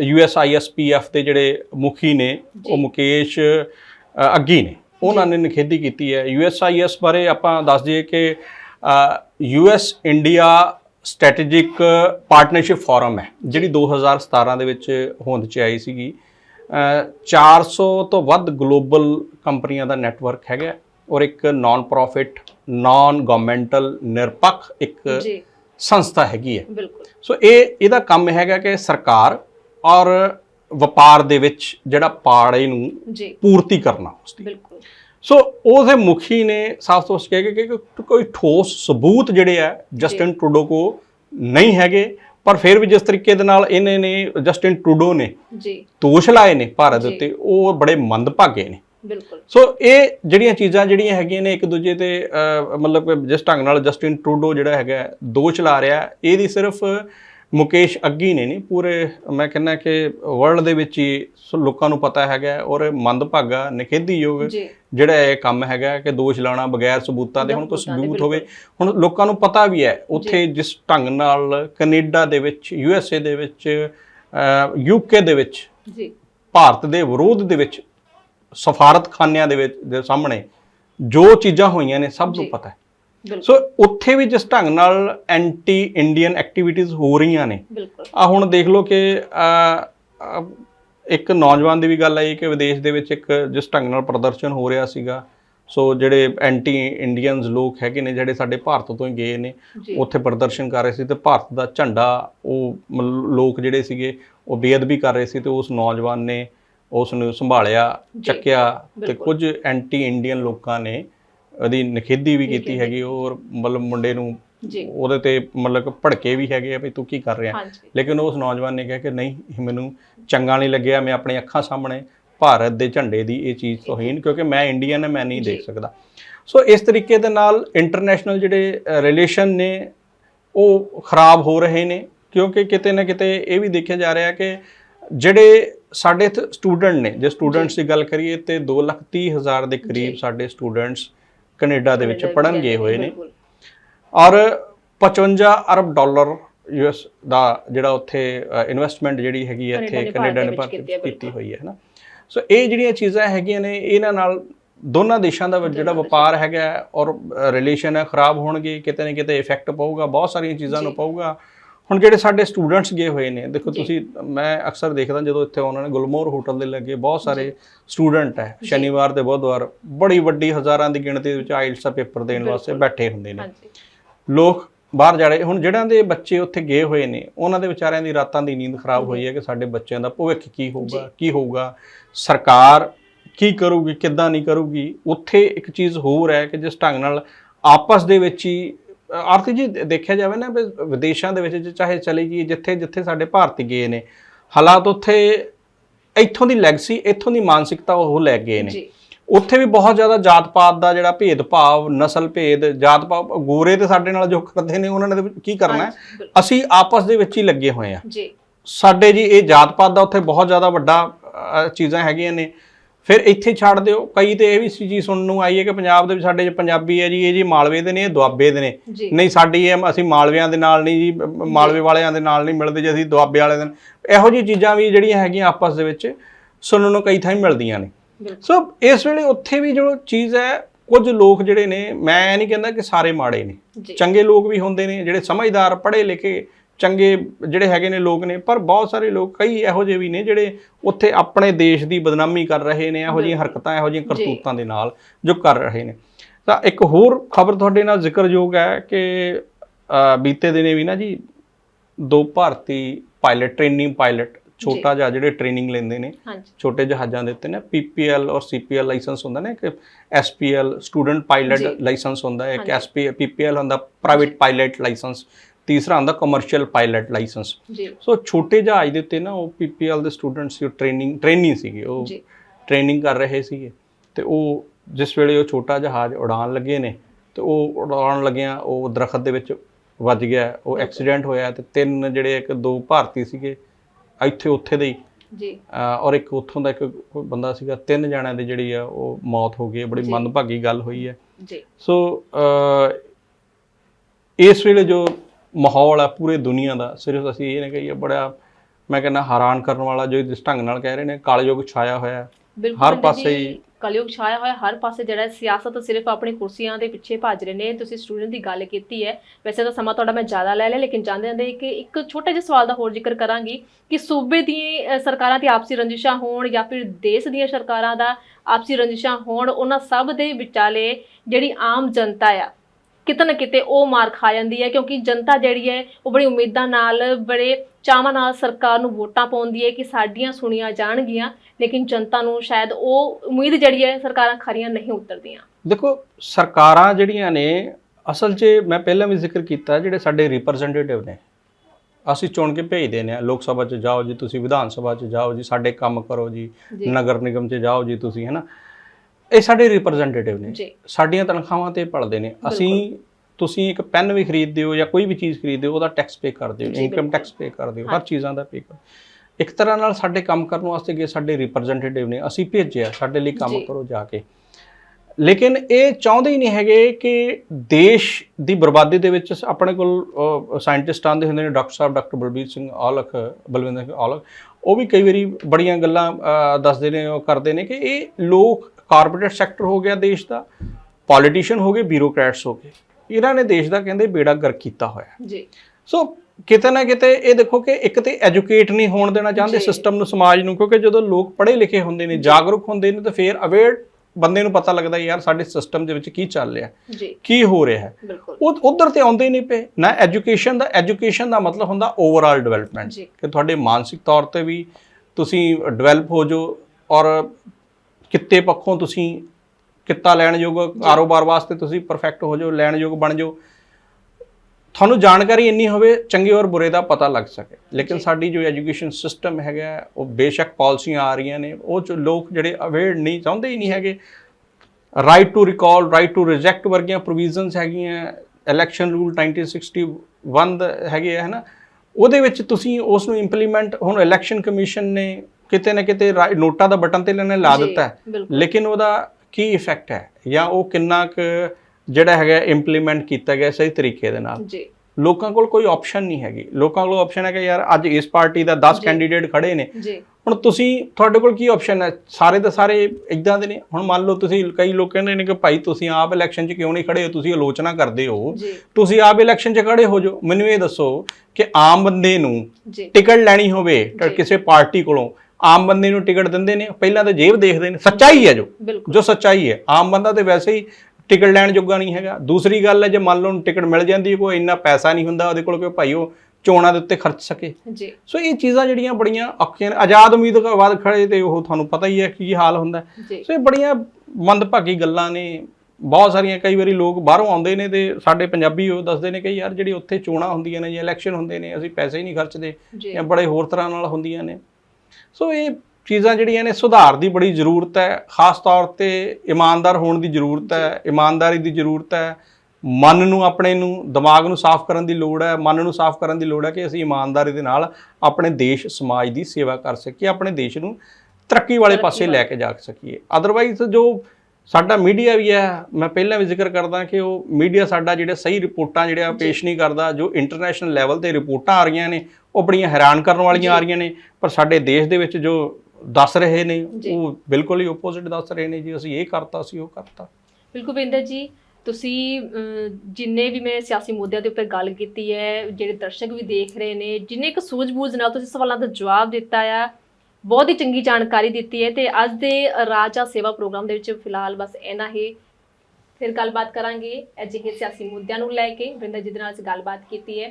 ਯੂਐਸਆਈਐਸਪੀਐਫ ਦੇ ਜਿਹੜੇ ਮੁਖੀ ਨੇ। ਉਹ ਮੁਕੇਸ਼ ਅੱਗੀ ਨੇ। ਉਹਨਾਂ ਨੇ ਨਿਖੇਧੀ ਕੀਤੀ ਹੈ। ਯੂਐਸਆਈਐਸ ਬਾਰੇ ਆਪਾਂ ਦੱਸ ਦਈਏ ਕਿ US India strategic partnership forum ਹੈ ਜਿਹੜੀ 2017 ਦੇ ਵਿੱਚ ਹੋਂਦ 'ਚ ਆਈ ਸੀਗੀ। ਅ, 400 ਤੋਂ ਵੱਧ ਗਲੋਬਲ ਕੰਪਨੀਆਂ ਦਾ ਨੈਟਵਰਕ ਹੈਗਾ ਔਰ ਇੱਕ ਨਾਨ ਪ੍ਰੋਫਿਟ ਨਾਨ ਗਵਰਨਮੈਂਟਲ ਨਿਰਪੱਖ ਇੱਕ ਸੰਸਥਾ ਹੈਗੀ ਹੈ। ਬਿਲਕੁਲ। ਸੋ ਇਹ ਇਹਦਾ ਕੰਮ ਹੈਗਾ ਕਿ ਸਰਕਾਰ ਔਰ ਵਪਾਰ ਦੇ ਵਿੱਚ ਜਿਹੜਾ ਪਾੜੇ ਨੂੰ ਪੂਰਤੀ ਕਰਨਾ ਉਸਦੀ ਬਿਲਕੁਲ। ਸੋ ਉਹਦੇ ਮੁਖੀ ਨੇ ਸਾਫ਼ ਤੌਰ 'ਤੇ ਕਿਹਾ ਕਿ ਕਿ ਕੋਈ ਠੋਸ ਸਬੂਤ ਜਿਹੜੇ ਆ ਜਸਟਿਨ ਟਰੂਡੋ ਕੋ ਨਹੀਂ ਹੈਗੇ ਪਰ ਫਿਰ ਵੀ ਜਿਸ ਤਰੀਕੇ ਦੇ ਨਾਲ ਇਹਨੇ ਨੇ ਜਸਟਿਨ ਟਰੂਡੋ ਨੇ ਜੀ। ਦੋਸ਼ ਲਾਏ ਨੇ ਭਾਰਤ। ਉੱਤੇ ਉਹ ਬੜੇ ਮੰਦਭਾਗੇ ਨੇ। ਬਿਲਕੁਲ। ਸੋ ਇਹ ਜਿਹੜੀਆਂ ਚੀਜ਼ਾਂ ਜਿਹੜੀਆਂ ਹੈਗੀਆਂ ਨੇ ਇੱਕ ਦੂਜੇ ਤੇ ਮਤਲਬ ਜਿਸ ਢੰਗ ਨਾਲ ਜਸਟਿਨ ਟਰੂਡੋ ਜਿਹੜਾ ਹੈਗਾ ਦੋਸ਼ ਲਾ ਰਿਹਾ ਇਹਦੀ ਸਿਰਫ ਮੁਕੇਸ਼ ਅੱਗੀ ਨੇ ਨਹੀਂ ਪੂਰੇ ਮੈਂ ਕਹਿੰਦਾ ਕਿ ਵਰਲਡ ਦੇ ਵਿੱਚ ਹੀ ਲੋਕਾਂ ਨੂੰ ਪਤਾ ਹੈਗਾ ਔਰ ਮੰਦਭਾਗਾ ਨਿਖੇਧੀਯੋਗ ਜੀ। ਜਿਹੜਾ ਇਹ ਕੰਮ ਹੈਗਾ ਕਿ ਦੋਸ਼ ਲਾਣਾ ਬਗੈਰ ਸਬੂਤਾਂ ਦੇ ਹੁਣ ਕੋਈ ਸਬੂਤਾਂ ਹੋਵੇ ਹੁਣ ਲੋਕਾਂ ਨੂੰ ਪਤਾ ਵੀ ਹੈ ਉੱਥੇ ਜਿਸ ਢੰਗ ਨਾਲ ਕੈਨੇਡਾ ਦੇ ਵਿੱਚ ਯੂਐਸਏ ਦੇ ਵਿੱਚ ਯੂਕੇ ਦੇ ਵਿੱਚ ਜੀ। ਭਾਰਤ ਦੇ ਵਿਰੋਧ ਦੇ ਵਿੱਚ ਸਫਾਰਤਖਾਨਿਆਂ ਦੇ ਵਿੱਚ ਦੇ ਸਾਹਮਣੇ ਜੋ ਚੀਜ਼ਾਂ ਹੋਈਆਂ ਨੇ ਸਭ ਨੂੰ। ਪਤਾ ਹੈ। ਸੋ ਉੱਥੇ ਵੀ ਜਿਸ ਢੰਗ ਨਾਲ ਐਂਟੀ ਇੰਡੀਅਨ ਐਕਟੀਵਿਟੀਜ਼ ਹੋ ਰਹੀਆਂ ਨੇ ਆ ਹੁਣ ਦੇਖ ਲਓ ਕਿ ਇੱਕ ਨੌਜਵਾਨ ਦੀ ਵੀ ਗੱਲ ਆਈ ਕਿ ਵਿਦੇਸ਼ ਦੇ ਵਿੱਚ ਇੱਕ ਜਿਸ ਢੰਗ ਨਾਲ ਪ੍ਰਦਰਸ਼ਨ ਹੋ ਰਿਹਾ ਸੀਗਾ ਸੋ ਜਿਹੜੇ ਐਂਟੀ ਇੰਡੀਅਨਸ ਲੋਕ ਹੈਗੇ ਨੇ ਜਿਹੜੇ ਸਾਡੇ ਭਾਰਤ ਤੋਂ ਹੀ ਗਏ ਨੇ ਉੱਥੇ ਪ੍ਰਦਰਸ਼ਨ ਕਰ ਰਹੇ ਸੀ ਤੇ ਭਾਰਤ ਦਾ ਝੰਡਾ ਉਹ ਲੋਕ ਜਿਹੜੇ ਸੀਗੇ ਉਹ ਬੇਅਦਬੀ ਕਰ ਰਹੇ ਸੀ ਤੇ ਉਸ ਨੌਜਵਾਨ ਨੇ ਉਸ ਨੂੰ ਸੰਭਾਲਿਆ ਚੱਕਿਆ ਤੇ। ਕੁਝ ਐਂਟੀ ਇੰਡੀਅਨ ਲੋਕਾਂ ਨੇ ਉਹਦੀ ਨਿਖੇਧੀ ਵੀ ਕੀਤੀ ਹੈਗੀ ਔਰ ਮਤਲਬ ਮੁੰਡੇ ਨੂੰ ਜੀ। ਉਹਦੇ ਤੇ ਮਤਲਬ ਕਿ ਭੜਕੇ ਵੀ ਹੈਗੇ ਆ ਵੀ ਤੂੰ ਕੀ ਕਰ ਰਿਹਾ। ਲੇਕਿਨ ਉਸ ਨੌਜਵਾਨ ਨੇ ਕਿਹਾ ਕਿ ਨਹੀਂ ਇਹ ਮੈਨੂੰ ਚੰਗਾ ਨਹੀਂ ਲੱਗਿਆ ਮੈਂ ਆਪਣੀ ਅੱਖਾਂ ਸਾਹਮਣੇ ਭਾਰਤ ਦੇ ਝੰਡੇ ਦੀ ਇਹ ਚੀਜ਼ ਤੋਹੀਨ ਕਿਉਂਕਿ ਮੈਂ ਇੰਡੀਅਨ ਹਾਂ ਮੈਂ ਨਹੀਂ ਦੇਖ। ਸਕਦਾ। ਸੋ ਇਸ ਤਰੀਕੇ ਦੇ ਨਾਲ ਇੰਟਰਨੈਸ਼ਨਲ ਜਿਹੜੇ ਰਿਲੇਸ਼ਨ ਨੇ ਉਹ ਖਰਾਬ ਹੋ ਰਹੇ ਨੇ ਕਿਉਂਕਿ ਕਿਤੇ ਨਾ ਕਿਤੇ ਇਹ ਵੀ ਦੇਖਿਆ ਜਾ ਰਿਹਾ ਕਿ ਜਿਹੜੇ ਸਾਡੇ ਸਟੂਡੈਂਟ ਨੇ ਜੇ ਸਟੂਡੈਂਟਸ ਦੀ ਗੱਲ ਕਰੀਏ ਤੇ 2,30,000 ਦੇ ਕਰੀਬ। ਸਾਡੇ ਸਟੂਡੈਂਟਸ ਕੈਨੇਡਾ ਦੇ ਵਿੱਚ ਪੜਨ ਗਏ ਹੋਏ ਨੇ। ਔਰ 55 ਅਰਬ ਡਾਲਰ ਯੂਐਸ ਦਾ ਜਿਹੜਾ ਉੱਥੇ ਇਨਵੈਸਟਮੈਂਟ ਜਿਹੜੀ ਹੈਗੀ ਹੈ ਇੱਥੇ ਕੈਨੇਡਾ ਨੇ ਕੀਤੀ ਹੋਈ ਹੈ ਨਾ ਸੋ ਇਹ ਜਿਹੜੀਆਂ ਚੀਜ਼ਾਂ ਹੈਗੀਆਂ ਨੇ ਇਹਨਾਂ ਨਾਲ ਦੋਨਾਂ ਦੇਸ਼ਾਂ ਦਾ ਜਿਹੜਾ ਵਪਾਰ ਹੈਗਾ ਔਰ ਰਿਲੇਸ਼ਨ ਹੈ ਖਰਾਬ ਹੋਣਗੇ ਕਿਤੇ ਨਾ ਕਿਤੇ ਇਫੈਕਟ ਪਊਗਾ ਬਹੁਤ ਸਾਰੀਆਂ ਚੀਜ਼ਾਂ ਨੂੰ। ਪਊਗਾ ਹੁਣ ਜਿਹੜੇ ਸਾਡੇ ਸਟੂਡੈਂਟਸ ਗਏ ਹੋਏ ਨੇ ਦੇਖੋ। ਤੁਸੀਂ ਮੈਂ ਅਕਸਰ ਦੇਖਦਾ ਜਦੋਂ ਇੱਥੇ ਉਹਨਾਂ ਨੇ ਗੁਲਮੋਹਰ ਹੋਟਲ ਦੇ ਲੱਗੇ ਬਹੁਤ ਸਾਰੇ ਸਟੂਡੈਂਟ ਹੈ। ਸ਼ਨੀਵਾਰ ਤੇ ਬੁੱਧਵਾਰ ਬੜੀ ਵੱਡੀ ਹਜ਼ਾਰਾਂ ਦੀ ਗਿਣਤੀ ਦੇ ਵਿੱਚ ਆਇਲਟਸ ਦਾ ਪੇਪਰ ਦੇਣ ਵਾਸਤੇ ਬੈਠੇ ਹੁੰਦੇ ਨੇ। ਲੋਕ ਬਾਹਰ ਜਾ ਰਹੇ ਹੁਣ ਜਿਹੜਿਆਂ ਦੇ ਬੱਚੇ ਉੱਥੇ ਗਏ ਹੋਏ ਨੇ ਉਹਨਾਂ ਦੇ ਵਿਚਾਰਿਆਂ ਦੀ ਰਾਤਾਂ ਦੀ ਨੀਂਦ ਖਰਾਬ ਹੋਈ ਹੈ ਕਿ ਸਾਡੇ ਬੱਚਿਆਂ ਦਾ ਭਵਿੱਖ ਕੀ ਹੋਊਗਾ ਕੀ ਹੋਊਗਾ ਸਰਕਾਰ ਕੀ ਕਰੂਗੀ ਕਿੱਦਾਂ ਨਹੀਂ ਕਰੂਗੀ ਉੱਥੇ ਇੱਕ ਚੀਜ਼ ਹੋਰ ਹੈ ਕਿ ਜਿਸ ਢੰਗ ਨਾਲ ਆਪਸ ਦੇ ਵਿੱਚ ਹੀ ਆਰਤੀ ਜੀ ਦੇਖਿਆ ਜਾਵੇ ਨਾ ਵੀ ਵਿਦੇਸ਼ਾਂ ਦੇ ਵਿੱਚ ਚਾਹੇ ਚਲੇ ਜੀ ਜਿੱਥੇ ਜਿੱਥੇ ਸਾਡੇ ਭਾਰਤੀ ਗਏ ਨੇ ਹਾਲਾਤ ਉੱਥੇ ਇੱਥੋਂ ਦੀ ਲੈਗਸੀ ਇੱਥੋਂ ਦੀ ਮਾਨਸਿਕਤਾ ਉਹ ਲੈ ਗਏ ਨੇ। ਉੱਥੇ ਵੀ ਬਹੁਤ ਜ਼ਿਆਦਾ ਜਾਤ ਪਾਤ ਦਾ ਜਿਹੜਾ ਭੇਦਭਾਵ ਨਸਲ ਭੇਦ ਜਾਤ ਪਾਤ ਗੋਰੇ ਤੇ ਸਾਡੇ ਨਾਲ ਜੋ ਕਰਦੇ ਨੇ ਉਹਨਾਂ ਨੇ ਕੀ ਕਰਨਾ। ਅਸੀਂ ਆਪਸ ਦੇ ਵਿੱਚ ਹੀ ਲੱਗੇ ਹੋਏ ਆ ਜੀ। ਸਾਡੇ ਜੀ ਇਹ ਜਾਤ ਪਾਤ ਦਾ ਉੱਥੇ ਬਹੁਤ ਜ਼ਿਆਦਾ ਵੱਡਾ ਚੀਜ਼ਾਂ ਹੈਗੀਆਂ ਨੇ। ਫਿਰ ਇੱਥੇ ਛੱਡ ਦਿਓ। ਕਈ ਤੇ ਇਹ ਵੀ ਚੀਜ਼ ਸੁਣਨ ਨੂੰ ਆਈ ਹੈ ਕਿ ਪੰਜਾਬ ਦੇ ਵਿੱਚ ਸਾਡੇ ਚ ਪੰਜਾਬੀ ਹੈ ਜੀ ਇਹ ਜੀ ਮਾਲਵੇ ਦੇ ਨੇ ਇਹ ਦੁਆਬੇ ਦੇ ਨੇ। ਜੀ। ਨਹੀਂ ਸਾਡੀ ਇਹ ਅਸੀਂ ਮਾਲਵਿਆਂ ਦੇ ਨਾਲ ਨਹੀਂ ਜੀ ਮਾਲਵੇ ਵਾਲਿਆਂ ਦੇ ਨਾਲ ਨਹੀਂ ਮਿਲਦੇ ਜੀ ਅਸੀਂ ਦੁਆਬੇ ਵਾਲੇ ਦੇ। ਇਹੋ ਜਿਹੀ ਚੀਜ਼ਾਂ ਵੀ ਜਿਹੜੀਆਂ ਹੈਗੀਆਂ ਆਪਸ ਦੇ ਵਿੱਚ ਸੁਣਨ ਨੂੰ ਕਈ ਥਾਈਂ ਮਿਲਦੀਆਂ ਨੇ। ਸੋ ਇਸ ਵੇਲੇ ਉੱਥੇ ਵੀ ਜੋ ਚੀਜ਼ ਹੈ ਕੁਝ ਲੋਕ ਜਿਹੜੇ ਨੇ ਮੈਂ ਇਹ ਨਹੀਂ ਕਹਿੰਦਾ ਕਿ ਸਾਰੇ ਮਾੜੇ ਨੇ। ਜੀ। ਚੰਗੇ ਲੋਕ ਵੀ ਹੁੰਦੇ ਨੇ ਜਿਹੜੇ ਸਮਝਦਾਰ ਪੜ੍ਹੇ ਲਿਖੇ ਚੰਗੇ ਜਿਹੜੇ ਹੈਗੇ ਨੇ ਲੋਕ ਨੇ ਪਰ ਬਹੁਤ ਸਾਰੇ ਲੋਕ ਕਈ ਇਹੋ ਜਿਹੇ ਵੀ ਨੇ ਜਿਹੜੇ ਉੱਥੇ ਆਪਣੇ ਦੇਸ਼ ਦੀ ਬਦਨਾਮੀ ਕਰ ਰਹੇ ਨੇ ਇਹੋ ਜਿਹੀਆਂ ਹਰਕਤਾਂ ਇਹੋ ਜਿਹੀਆਂ ਕਰਤੂਤਾਂ ਦੇ ਨਾਲ ਜੋ ਕਰ ਰਹੇ ਨੇ। ਤਾਂ ਇੱਕ ਹੋਰ ਖਬਰ ਤੁਹਾਡੇ ਨਾਲ ਜ਼ਿਕਰਯੋਗ ਹੈ ਕਿ ਬੀਤੇ ਦਿਨੇ ਵੀ ਨਾ ਜੀ ਦੋ ਭਾਰਤੀ ਪਾਇਲਟ ਟ੍ਰੇਨਿੰਗ ਪਾਇਲਟ ਛੋਟਾ ਜਿਹਾ ਜਿਹੜੇ ਟ੍ਰੇਨਿੰਗ ਲੈਂਦੇ ਨੇ ਛੋਟੇ ਜਹਾਜ਼ਾਂ ਦੇ ਉੱਤੇ ਨਾ ਪੀਪੀਐਲ ਔਰ ਸੀਪੀਐਲ ਲਾਇਸੈਂਸ ਹੁੰਦਾ ਨਾ ਇੱਕ ਐਸਪੀਐਲ ਸਟੂਡੈਂਟ ਪਾਇਲਟ। ਲਾਇਸੈਂਸ ਹੁੰਦਾ ਹੈ ਇੱਕ। ਐਸਪੀ ਪੀਪੀਐਲ ਹੁੰਦਾ ਪ੍ਰਾਈਵੇਟ ਪਾਇਲਟ ਲਾਇਸੈਂਸ ਤੀਸਰਾ ਹੁੰਦਾ ਕਮਰਸ਼ੀਅਲ ਪਾਇਲਟ ਲਾਇਸੈਂਸ ਜੀ। ਸੋ ਛੋਟੇ ਜਹਾਜ਼ ਦੇ ਉੱਤੇ ਨਾ ਉਹ ਪੀਪੀਐਲ ਦੇ ਸਟੂਡੈਂਟਸ ਸੀ ਟ੍ਰੇਨਿੰਗ ਟ੍ਰੇਨਿੰਗ ਸੀਗੇ ਉਹ ਜੀ। ਟ੍ਰੇਨਿੰਗ ਕਰ ਰਹੇ ਸੀਗੇ। ਤੇ ਉਹ ਜਿਸ ਵੇਲੇ ਉਹ ਛੋਟਾ ਜਹਾਜ਼ ਉਡਾਣ ਲੱਗੇ ਨੇ ਤੇ ਉਹ ਉਡਾਉਣ ਲੱਗਿਆਂ ਉਹ ਦਰਖਤ ਦੇ ਵਿੱਚ ਵੱਜ ਗਿਆ ਉਹ ਐਕਸੀਡੈਂਟ ਹੋਇਆ ਤੇ ਤਿੰਨ ਜਿਹੜੇ ਇੱਕ ਦੋ ਭਾਰਤੀ ਸੀਗੇ ਇੱਥੇ ਉੱਥੇ ਦੇ ਹੀ ਜੀ। ਔਰ ਇੱਕ ਉੱਥੋਂ ਦਾ ਇੱਕ ਬੰਦਾ ਸੀਗਾ ਤਿੰਨ ਜਣਿਆਂ ਦੀ ਜਿਹੜੀ ਆ ਉਹ ਮੌਤ ਹੋ ਗਈ ਬੜੀ ਜੀ। ਮੰਦਭਾਗੀ ਗੱਲ ਹੋਈ ਹੈ। ਜੀ। ਸੋ ਇਸ ਵੇਲੇ ਜੋ ਮਾਹੌਲ ਹੈ ਪੂਰੇ ਦੁਨੀਆ ਦਾ। ਸਿਰਫ ਅਸੀਂ ਇਹ ਨਹੀਂ ਕਹੀਏ ਬੜਾ ਮੈਂ ਕਹਿੰਦਾ ਹੈਰਾਨ ਕਰਨ ਵਾਲਾ ਜੋ ਇਸ ਢੰਗ ਨਾਲ ਕਹਿ ਰਹੇ ਨੇ ਕਾਲਯੁਗ ਛਾਇਆ ਹੋਇਆ ਹਰ ਪਾਸੇ ਹੀ- ਕਲਯੁਗ ਛਾਇਆ ਹੋਇਆ ਹਰ ਪਾਸੇ ਜਿਹੜਾ ਸਿਆਸਤ ਸਿਰਫ ਆਪਣੀ ਕੁਰਸੀਆਂ ਦੇ ਪਿੱਛੇ ਭੱਜ ਰਹੇ ਨੇ। ਤੁਸੀਂ ਸਟੂਡੈਂਟ ਦੀ ਗੱਲ ਕੀਤੀ ਹੈ ਵੈਸੇ ਤਾਂ ਸਮਾਂ ਤੁਹਾਡਾ ਮੈਂ ਜ਼ਿਆਦਾ ਲੈ ਲਿਆ ਲੇਕਿਨ ਜਾਂਦੇ ਜਾਂਦੇ ਇੱਕ ਇੱਕ ਛੋਟੇ ਜਿਹੇ ਸਵਾਲ ਦਾ ਹੋਰ ਜ਼ਿਕਰ ਕਰਾਂਗੀ ਕਿ ਸੂਬੇ ਦੀ ਸਰਕਾਰਾਂ ਦੀ ਆਪਸੀ ਰੰਜਿਸ਼ਾਂ ਹੋਣ ਜਾਂ ਫਿਰ ਦੇਸ਼ ਦੀਆਂ ਸਰਕਾਰਾਂ ਦਾ ਆਪਸੀ ਰੰਜਿਸ਼ਾਂ ਹੋਣ ਉਹਨਾਂ ਸਭ ਦੇ ਵਿਚਾਲੇ ਜਿਹੜੀ ਆਮ ਜਨਤਾ ਆ ਕਿਤੇ ਨਾ ਕਿਤੇ ਉਹ ਮਾਰ ਖਾ ਜਾਂਦੀ ਹੈ ਕਿਉਂਕਿ ਜਨਤਾ ਜਿਹੜੀ ਹੈ ਉਹ ਬੜੀ ਉਮੀਦਾਂ ਨਾਲ ਬੜੇ ਚਾਵਾਂ ਨਾਲ ਸਰਕਾਰ ਨੂੰ ਵੋਟਾਂ ਪਾਉਂਦੀ ਹੈ ਕਿ ਸਾਡੀਆਂ ਸੁਣੀਆਂ ਜਾਣਗੀਆਂ ਲੇਕਿਨ ਜਨਤਾ ਨੂੰ ਸ਼ਾਇਦ ਉਹ ਉਮੀਦ ਜਿਹੜੀ ਹੈ ਸਰਕਾਰਾਂ ਖਰੀਆਂ ਨਹੀਂ ਉਤਰਦੀਆਂ। ਦੇਖੋ ਸਰਕਾਰਾਂ ਜਿਹੜੀਆਂ ਨੇ ਅਸਲ 'ਚ ਮੈਂ ਪਹਿਲਾਂ ਵੀ ਜ਼ਿਕਰ ਕੀਤਾ ਜਿਹੜੇ ਸਾਡੇ ਰਿਪਰੈਜ਼ੈਂਟੇਟਿਵ ਨੇ ਅਸੀਂ ਚੁਣ ਕੇ ਭੇਜਦੇ ਨੇ ਲੋਕ ਸਭਾ 'ਚ ਜਾਓ ਜੀ ਤੁਸੀਂ ਵਿਧਾਨ ਸਭਾ 'ਚ ਜਾਓ ਜੀ ਸਾਡੇ ਕੰਮ ਕਰੋ ਜੀ ਜੀ। ਨਗਰ ਨਿਗਮ 'ਚ ਜਾਓ ਜੀ ਤੁਸੀਂ ਹੈਨਾ ਇਹ ਸਾਡੇ ਰਿਪਰੈਜ਼ੈਂਟੇਟਿਵ ਨੇ। ਜੀ। ਸਾਡੀਆਂ ਤਨਖਾਹਾਂ ਤੇ ਪੜਦੇ ਨੇ। ਅਸੀਂ ਤੁਸੀਂ ਇੱਕ ਪੈਨ ਵੀ ਖਰੀਦਦੇ ਹੋ ਜਾਂ ਕੋਈ ਵੀ ਚੀਜ਼ ਖਰੀਦਦੇ ਹੋ ਉਹਦਾ ਟੈਕਸ ਪੇ ਕਰਦੇ ਹੋ ਜੀ, ਇਨਕਮ ਬਿਲਕੁਲ। ਟੈਕਸ ਪੇ ਕਰਦੇ ਹੋ ਹਰ ਚੀਜ਼ਾਂ ਦਾ ਪੇ ਕਰ ਇੱਕ ਤਰ੍ਹਾਂ ਨਾਲ ਸਾਡੇ ਕੰਮ ਕਰਨ ਵਾਸਤੇ ਗਏ ਸਾਡੇ ਰਿਪਰੈਜ਼ੈਂਟੇਟਿਵ ਨੇ ਅਸੀਂ ਭੇਜਿਆ ਸਾਡੇ ਲਈ ਕੰਮ ਜੀ। ਕਰੋ ਜਾ ਕੇ। ਲੇਕਿਨ ਇਹ ਚਾਹੁੰਦੇ ਹੀ ਨਹੀਂ ਹੈਗੇ ਕਿ ਦੇਸ਼ ਦੀ ਬਰਬਾਦੀ ਦੇ ਵਿੱਚ ਆਪਣੇ ਕੋਲ ਸਾਇੰਟਿਸਟ ਆਉਂਦੇ ਹੁੰਦੇ ਨੇ ਡਾਕਟਰ ਸਾਹਿਬ ਡਾਕਟਰ ਬਲਬੀਰ ਸਿੰਘ ਔਲਖ ਬਲਵਿੰਦਰ ਸਿੰਘ ਔਲਖ ਉਹ ਵੀ ਕਈ ਵਾਰੀ ਬੜੀਆਂ ਗੱਲਾਂ ਦੱਸਦੇ ਨੇ ਉਹ ਕਰਦੇ ਨੇ ਕਿ ਇਹ ਲੋਕ ਕਾਰਪੋਰੇਟ ਸੈਕਟਰ ਹੋ ਗਿਆ ਦੇਸ਼ ਦਾ ਪੋਲੀਟੀਸ਼ੀਅਨ ਹੋ ਗਏ ਬਿਊਰੋਕਰੈਟਸ ਹੋ ਗਏ। ਇਹਨਾਂ ਨੇ ਦੇਸ਼ ਦਾ ਕਹਿੰਦੇ ਬੇੜਾ ਗਰਕ ਕੀਤਾ ਹੋਇਆ ਜੀ। ਸੋ ਕਿਤੇ ਨਾ ਕਿਤੇ ਇਹ ਦੇਖੋ ਕਿ ਇੱਕ ਤੇ ਐਜੂਕੇਟ ਨਹੀਂ ਹੋਣ ਦੇਣਾ ਚਾਹੁੰਦੇ ਜੀ। ਸਿਸਟਮ ਨੂੰ ਸਮਾਜ ਨੂੰ ਕਿਉਂਕਿ ਜਦੋਂ ਲੋਕ ਪੜ੍ਹੇ ਲਿਖੇ ਹੁੰਦੇ ਨੇ ਜਾਗਰੂਕ ਹੁੰਦੇ ਨੇ ਤਾਂ ਫਿਰ ਅਵੇਅਰ ਬੰਦੇ ਨੂੰ ਪਤਾ ਲੱਗਦਾ ਯਾਰ ਸਾਡੇ ਸਿਸਟਮ ਦੇ ਵਿੱਚ ਕੀ ਚੱਲ ਰਿਹਾ ਜੀ। ਕੀ ਹੋ ਰਿਹਾ ਹੈ। ਉਹ ਉਧਰ ਤੇ ਆਉਂਦੇ ਨਹੀਂ ਪਏ। ਨਾ ਐਜੂਕੇਸ਼ਨ ਦਾ ਐਜੂਕੇਸ਼ਨ ਦਾ ਮਤਲਬ ਹੁੰਦਾ ਓਵਰਆਲ ਡਿਵੈਲਪਮੈਂਟ ਜੀ। ਕਿ ਤੁਹਾਡੇ ਮਾਨਸਿਕ ਤੌਰ ਤੇ ਵੀ ਤੁਸੀਂ ਡਿਵੈਲਪ ਹੋ ਜਾਓ ਔਰ ਕਿੱਤੇ ਪੱਖੋਂ ਤੁਸੀਂ ਕਿੱਤਾ ਲੈਣ ਯੋਗ ਕਾਰੋਬਾਰ ਵਾਸਤੇ ਤੁਸੀਂ ਪਰਫੈਕਟ ਹੋ ਜਾਓ ਲੈਣ ਯੋਗ ਬਣ ਜਾਓ। ਤੁਹਾਨੂੰ ਜਾਣਕਾਰੀ ਇੰਨੀ ਹੋਵੇ ਚੰਗੇ ਔਰ ਬੁਰੇ ਦਾ ਪਤਾ ਲੱਗ ਸਕੇ। ਲੇਕਿਨ ਜੀ। ਸਾਡੀ ਜੋ ਐਜੂਕੇਸ਼ਨ ਸਿਸਟਮ ਹੈਗਾ ਉਹ ਬੇਸ਼ੱਕ ਪਾਲਿਸੀਆਂ ਆ ਰਹੀਆਂ ਨੇ। ਉਹ ਚ ਲੋਕ ਜਿਹੜੇ ਅਵੇਅਰ ਨਹੀਂ ਚਾਹੁੰਦੇ ਹੀ ਨਹੀਂ ਹੈਗੇ। Right to recall right to reject ਵਰਗੀਆਂ ਪ੍ਰੋਵੀਜ਼ਨਸ ਹੈਗੀਆਂ। ਇਲੈਕਸ਼ਨ ਰੂਲ 1961 ਦਾ ਹੈਗੇ ਹੈ ਨਾ ਉਹਦੇ ਵਿੱਚ ਤੁਸੀਂ ਉਸ ਨੂੰ ਇੰਪਲੀਮੈਂਟ ਹੁਣ ਇਲੈਕਸ਼ਨ ਕਮਿਸ਼ਨ ਨੇ ਕਿਤੇ ਨਾ ਕਿਤੇ ਨੋਟਾਂ ਦਾ ਬਟਨ ਤੇ ਨੇ ਲਾ ਦਿੱਤਾ ਹੈ। ਲੇਕਿਨ ਉਹਦਾ ਕੀ ਇਫੈਕਟ ਹੈ? ਜਾਂ ਉਹ ਕਿੰਨਾ ਕੁ ਜਿਹੜਾ ਹੈਗਾ ਇੰਪਲੀਮੈਂਟ ਕੀਤਾ ਗਿਆ ਸਹੀ ਤਰੀਕੇ ਦੇ ਨਾਲ? ਜੀ। ਲੋਕਾਂ ਕੋਲ ਕੋਈ ਆਪਸ਼ਨ ਨਹੀਂ ਹੈਗੀ। ਲੋਕਾਂ ਕੋਲ ਆਪਸ਼ਨ ਹੈ ਕਿ ਯਾਰ ਅੱਜ ਇਸ ਪਾਰਟੀ ਦਾ 10 ਜੀ। ਕੈਂਡੀਡੇਟ ਖੜੇ ਨੇ। ਜੀ। ਹੁਣ ਤੁਸੀਂ ਤੁਹਾਡੇ ਕੋਲ ਕੀ ਆਪਸ਼ਨ ਹੈ? ਸਾਰੇ ਦੇ ਸਾਰੇ ਇਦਾਂ ਦੇ ਨੇ? ਹੁਣ ਮੰਨ ਲਓ ਤੁਸੀਂ ਕਈ ਲੋਕ ਕਹਿੰਦੇ ਨੇ ਕਿ ਭਾਈ ਤੁਸੀਂ ਆਪ ਇਲੈਕਸ਼ਨ 'ਚ ਕਿਉਂ ਨਹੀਂ ਖੜੇ ਹੋ? ਤੁਸੀਂ ਆਲੋਚਨਾ ਕਰਦੇ ਹੋ। ਤੁਸੀਂ ਆਪ ਇਲੈਕਸ਼ਨ 'ਚ ਖੜੇ ਹੋ ਜਾਓ। ਮੈਨੂੰ ਇਹ ਦੱਸੋ ਕਿ ਆਮ ਬੰਦੇ ਨੂੰ ਟਿਕਟ ਲੈਣੀ ਹੋਵੇ। ਕਿਸੇ ਪਾਰਟੀ ਕੋਲੋਂ ਆਮ ਬੰਦੇ ਨੂੰ ਟਿਕਟ ਦਿੰਦੇ ਨੇ ਪਹਿਲਾਂ ਤਾਂ ਜੇਬ ਦੇਖਦੇ ਨੇ ਸੱਚਾਈ ਹੈ ਜੋ ਜੋ ਸੱਚਾਈ ਹੈ। ਆਮ ਬੰਦਾ ਤੇ ਵੈਸੇ ਹੀ ਟਿਕਟ ਲੈਣ ਜੋਗਾ ਨਹੀਂ ਹੈਗਾ। ਦੂਸਰੀ ਗੱਲ ਹੈ ਜੇ ਮੰਨ ਲਓ ਟਿਕਟ ਮਿਲ ਜਾਂਦੀ ਕੋਈ ਇੰਨਾ ਪੈਸਾ ਨਹੀਂ ਹੁੰਦਾ ਉਹਦੇ ਕੋਲ ਕਿ ਭਾਈ ਉਹ ਚੋਣਾਂ ਦੇ ਉੱਤੇ ਖਰਚ ਸਕੇ। ਜੀ। ਸੋ ਇਹ ਚੀਜ਼ਾਂ ਜਿਹੜੀਆਂ ਬੜੀਆਂ ਔਖੀਆਂ ਆਜ਼ਾਦ ਉਮੀਦਵਾਰ ਖੜੇ ਤੇ ਉਹ ਤੁਹਾਨੂੰ ਪਤਾ ਹੀ ਹੈ ਕੀ ਹਾਲ ਹੁੰਦਾ। ਸੋ ਇਹ ਬੜੀਆਂ ਮੰਦਭਾਗੀ ਗੱਲਾਂ ਨੇ। ਬਹੁਤ ਸਾਰੀਆਂ ਕਈ ਵਾਰੀ ਲੋਕ ਬਾਹਰੋਂ ਆਉਂਦੇ ਨੇ ਤੇ ਸਾਡੇ ਪੰਜਾਬੀ ਉਹ ਦੱਸਦੇ ਨੇ ਕਿ ਯਾਰ ਜਿਹੜੀ ਉੱਥੇ ਚੋਣਾਂ ਹੁੰਦੀਆਂ ਨੇ ਜਾਂ ਇਲੈਕਸ਼ਨ ਹੁੰਦੇ ਨੇ ਅਸੀਂ ਪੈਸੇ ਹੀ ਨਹੀਂ ਖਰਚਦੇ ਜਾਂ ਬੜੇ ਹੋਰ ਤਰ੍ਹਾਂ ਨਾਲ ਹੁੰਦੀਆਂ ਨੇ। ਸੋ ਇਹ ਚੀਜ਼ਾਂ ਜਿਹੜੀਆਂ ਨੇ ਸੁਧਾਰ ਦੀ ਬੜੀ ਜ਼ਰੂਰਤ ਹੈ ਖਾਸ ਤੌਰ ਤੇ ਇਮਾਨਦਾਰ ਹੋਣ ਦੀ ਜ਼ਰੂਰਤ ਹੈ ਇਮਾਨਦਾਰੀ ਦੀ ਜ਼ਰੂਰਤ ਹੈ ਮਨ ਨੂੰ ਆਪਣੇ ਨੂੰ ਦਿਮਾਗ ਨੂੰ ਸਾਫ਼ ਕਰਨ ਦੀ ਲੋੜ ਹੈ ਮਨ ਨੂੰ ਸਾਫ਼ ਕਰਨ ਦੀ ਲੋੜ ਹੈ ਕਿ ਅਸੀਂ ਇਮਾਨਦਾਰੀ ਦੇ ਨਾਲ ਆਪਣੇ ਦੇਸ਼ ਸਮਾਜ ਦੀ ਸੇਵਾ ਕਰ ਸਕੀਏ ਆਪਣੇ ਦੇਸ਼ ਨੂੰ ਤਰੱਕੀ ਵਾਲੇ ਪਾਸੇ ਲੈ ਕੇ ਜਾ ਸਕੀਏ। ਅਦਰਵਾਈਜ਼ ਜੋ ਸਾਡਾ ਮੀਡੀਆ ਵੀ ਹੈ ਮੈਂ ਪਹਿਲਾਂ ਵੀ ਜ਼ਿਕਰ ਕਰਦਾ ਕਿ ਉਹ ਮੀਡੀਆ ਸਾਡਾ ਜਿਹੜੇ ਸਹੀ ਰਿਪੋਰਟਾਂ ਜਿਹੜੇ ਆ ਪੇਸ਼ ਨਹੀਂ ਕਰਦਾ ਜੋ ਇੰਟਰਨੈਸ਼ਨਲ ਲੈਵਲ ਤੇ ਰਿਪੋਰਟਾਂ ਆ ਰਹੀਆਂ ਨੇ ਉਹ ਬੜੀਆਂ ਹੈਰਾਨ ਕਰਨ ਵਾਲੀਆਂ ਆ ਰਹੀਆਂ ਨੇ ਪਰ ਸਾਡੇ ਦੇਸ਼ ਦੇ ਵਿੱਚ ਜੋ ਦੱਸ ਰਹੇ ਨੇ। ਉਹ ਬਿਲਕੁਲ ਹੀ ਆਪੋਜ਼ਿਟ ਦੱਸ ਰਹੇ ਨੇ ਜੀ ਅਸੀਂ ਇਹ ਕਰਤਾ ਅਸੀਂ ਉਹ ਕਰਤਾ। ਬਿਲਕੁਲ ਵਿੰਦਰ ਜੀ ਤੁਸੀਂ ਜਿੰਨੇ ਵੀ ਮੈਂ ਸਿਆਸੀ ਮੁੱਦਿਆਂ ਦੇ ਉੱਪਰ ਗੱਲ ਕੀਤੀ ਹੈ ਜਿਹੜੇ ਦਰਸ਼ਕ ਵੀ ਦੇਖ ਰਹੇ ਨੇ ਜਿੰਨੇ ਇੱਕ ਸੂਝ-ਬੂਝ ਨਾਲ ਤੁਸੀਂ ਸਵਾਲਾਂ ਦਾ ਜਵਾਬ ਦਿੱਤਾ ਆ ਬਹੁਤ ਹੀ ਚੰਗੀ ਜਾਣਕਾਰੀ ਦਿੱਤੀ ਹੈ ਤੇ ਅੱਜ ਦੇ ਰਾਜਾ ਸੇਵਾ ਪ੍ਰੋਗਰਾਮ ਦੇ ਵਿੱਚ ਫਿਲਹਾਲ ਬਸ ਇਹਨਾਂ ਹੀ। ਫਿਰ ਗੱਲਬਾਤ ਕਰਾਂਗੇ ਅਜਿਹੇ ਸਿਆਸੀ ਮੁੱਦਿਆਂ ਨੂੰ ਲੈ ਕੇ ਵਿੰਦਰ ਜੀ ਦੇ ਨਾਲ ਅਸੀਂ ਗੱਲਬਾਤ ਕੀਤੀ ਹੈ।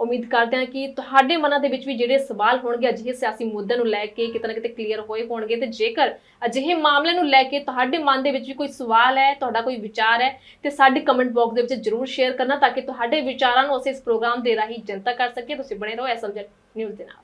ਉਮੀਦ ਕਰਦੇ ਹਾਂ ਕਿ ਤੁਹਾਡੇ ਮਨਾਂ ਦੇ ਵਿੱਚ ਵੀ ਜਿਹੜੇ ਸਵਾਲ ਹੋਣਗੇ, ਅਜਿਹੇ ਸਿਆਸੀ ਮੁੱਦਿਆਂ ਨੂੰ ਲੈ ਕੇ ਕਿਤੇ ਨਾ ਕਿਤੇ ਕਲੀਅਰ ਹੋਏ ਹੋਣਗੇ ਤੇ ਜੇਕਰ ਅਜਿਹੇ ਮਾਮਲੇ ਨੂੰ ਲੈ ਕੇ ਤੁਹਾਡੇ ਮਨ ਦੇ ਵਿੱਚ ਵੀ ਕੋਈ ਸਵਾਲ ਹੈ, ਤੁਹਾਡਾ ਕੋਈ ਵਿਚਾਰ ਹੈ ਤੇ ਸਾਡੇ ਕਮੈਂਟ ਬਾਕਸ ਦੇ ਵਿੱਚ ਜਰੂਰ ਸ਼ੇਅਰ ਕਰਨਾ ਤਾਂ ਕਿ ਤੁਹਾਡੇ ਵਿਚਾਰਾਂ ਨੂੰ ਅਸੀਂ ਇਸ ਪ੍ਰੋਗਰਾਮ ਦੇ ਰਾਹੀਂ ਜਨਤਾ ਕਰ ਸਕੀਏ। ਤੁਸੀਂ ਬਣੇ ਰਹੋ ਐਸਐਮਜੈਟ ਨਿਊਜ਼ ਦੇ ਨਾਲ।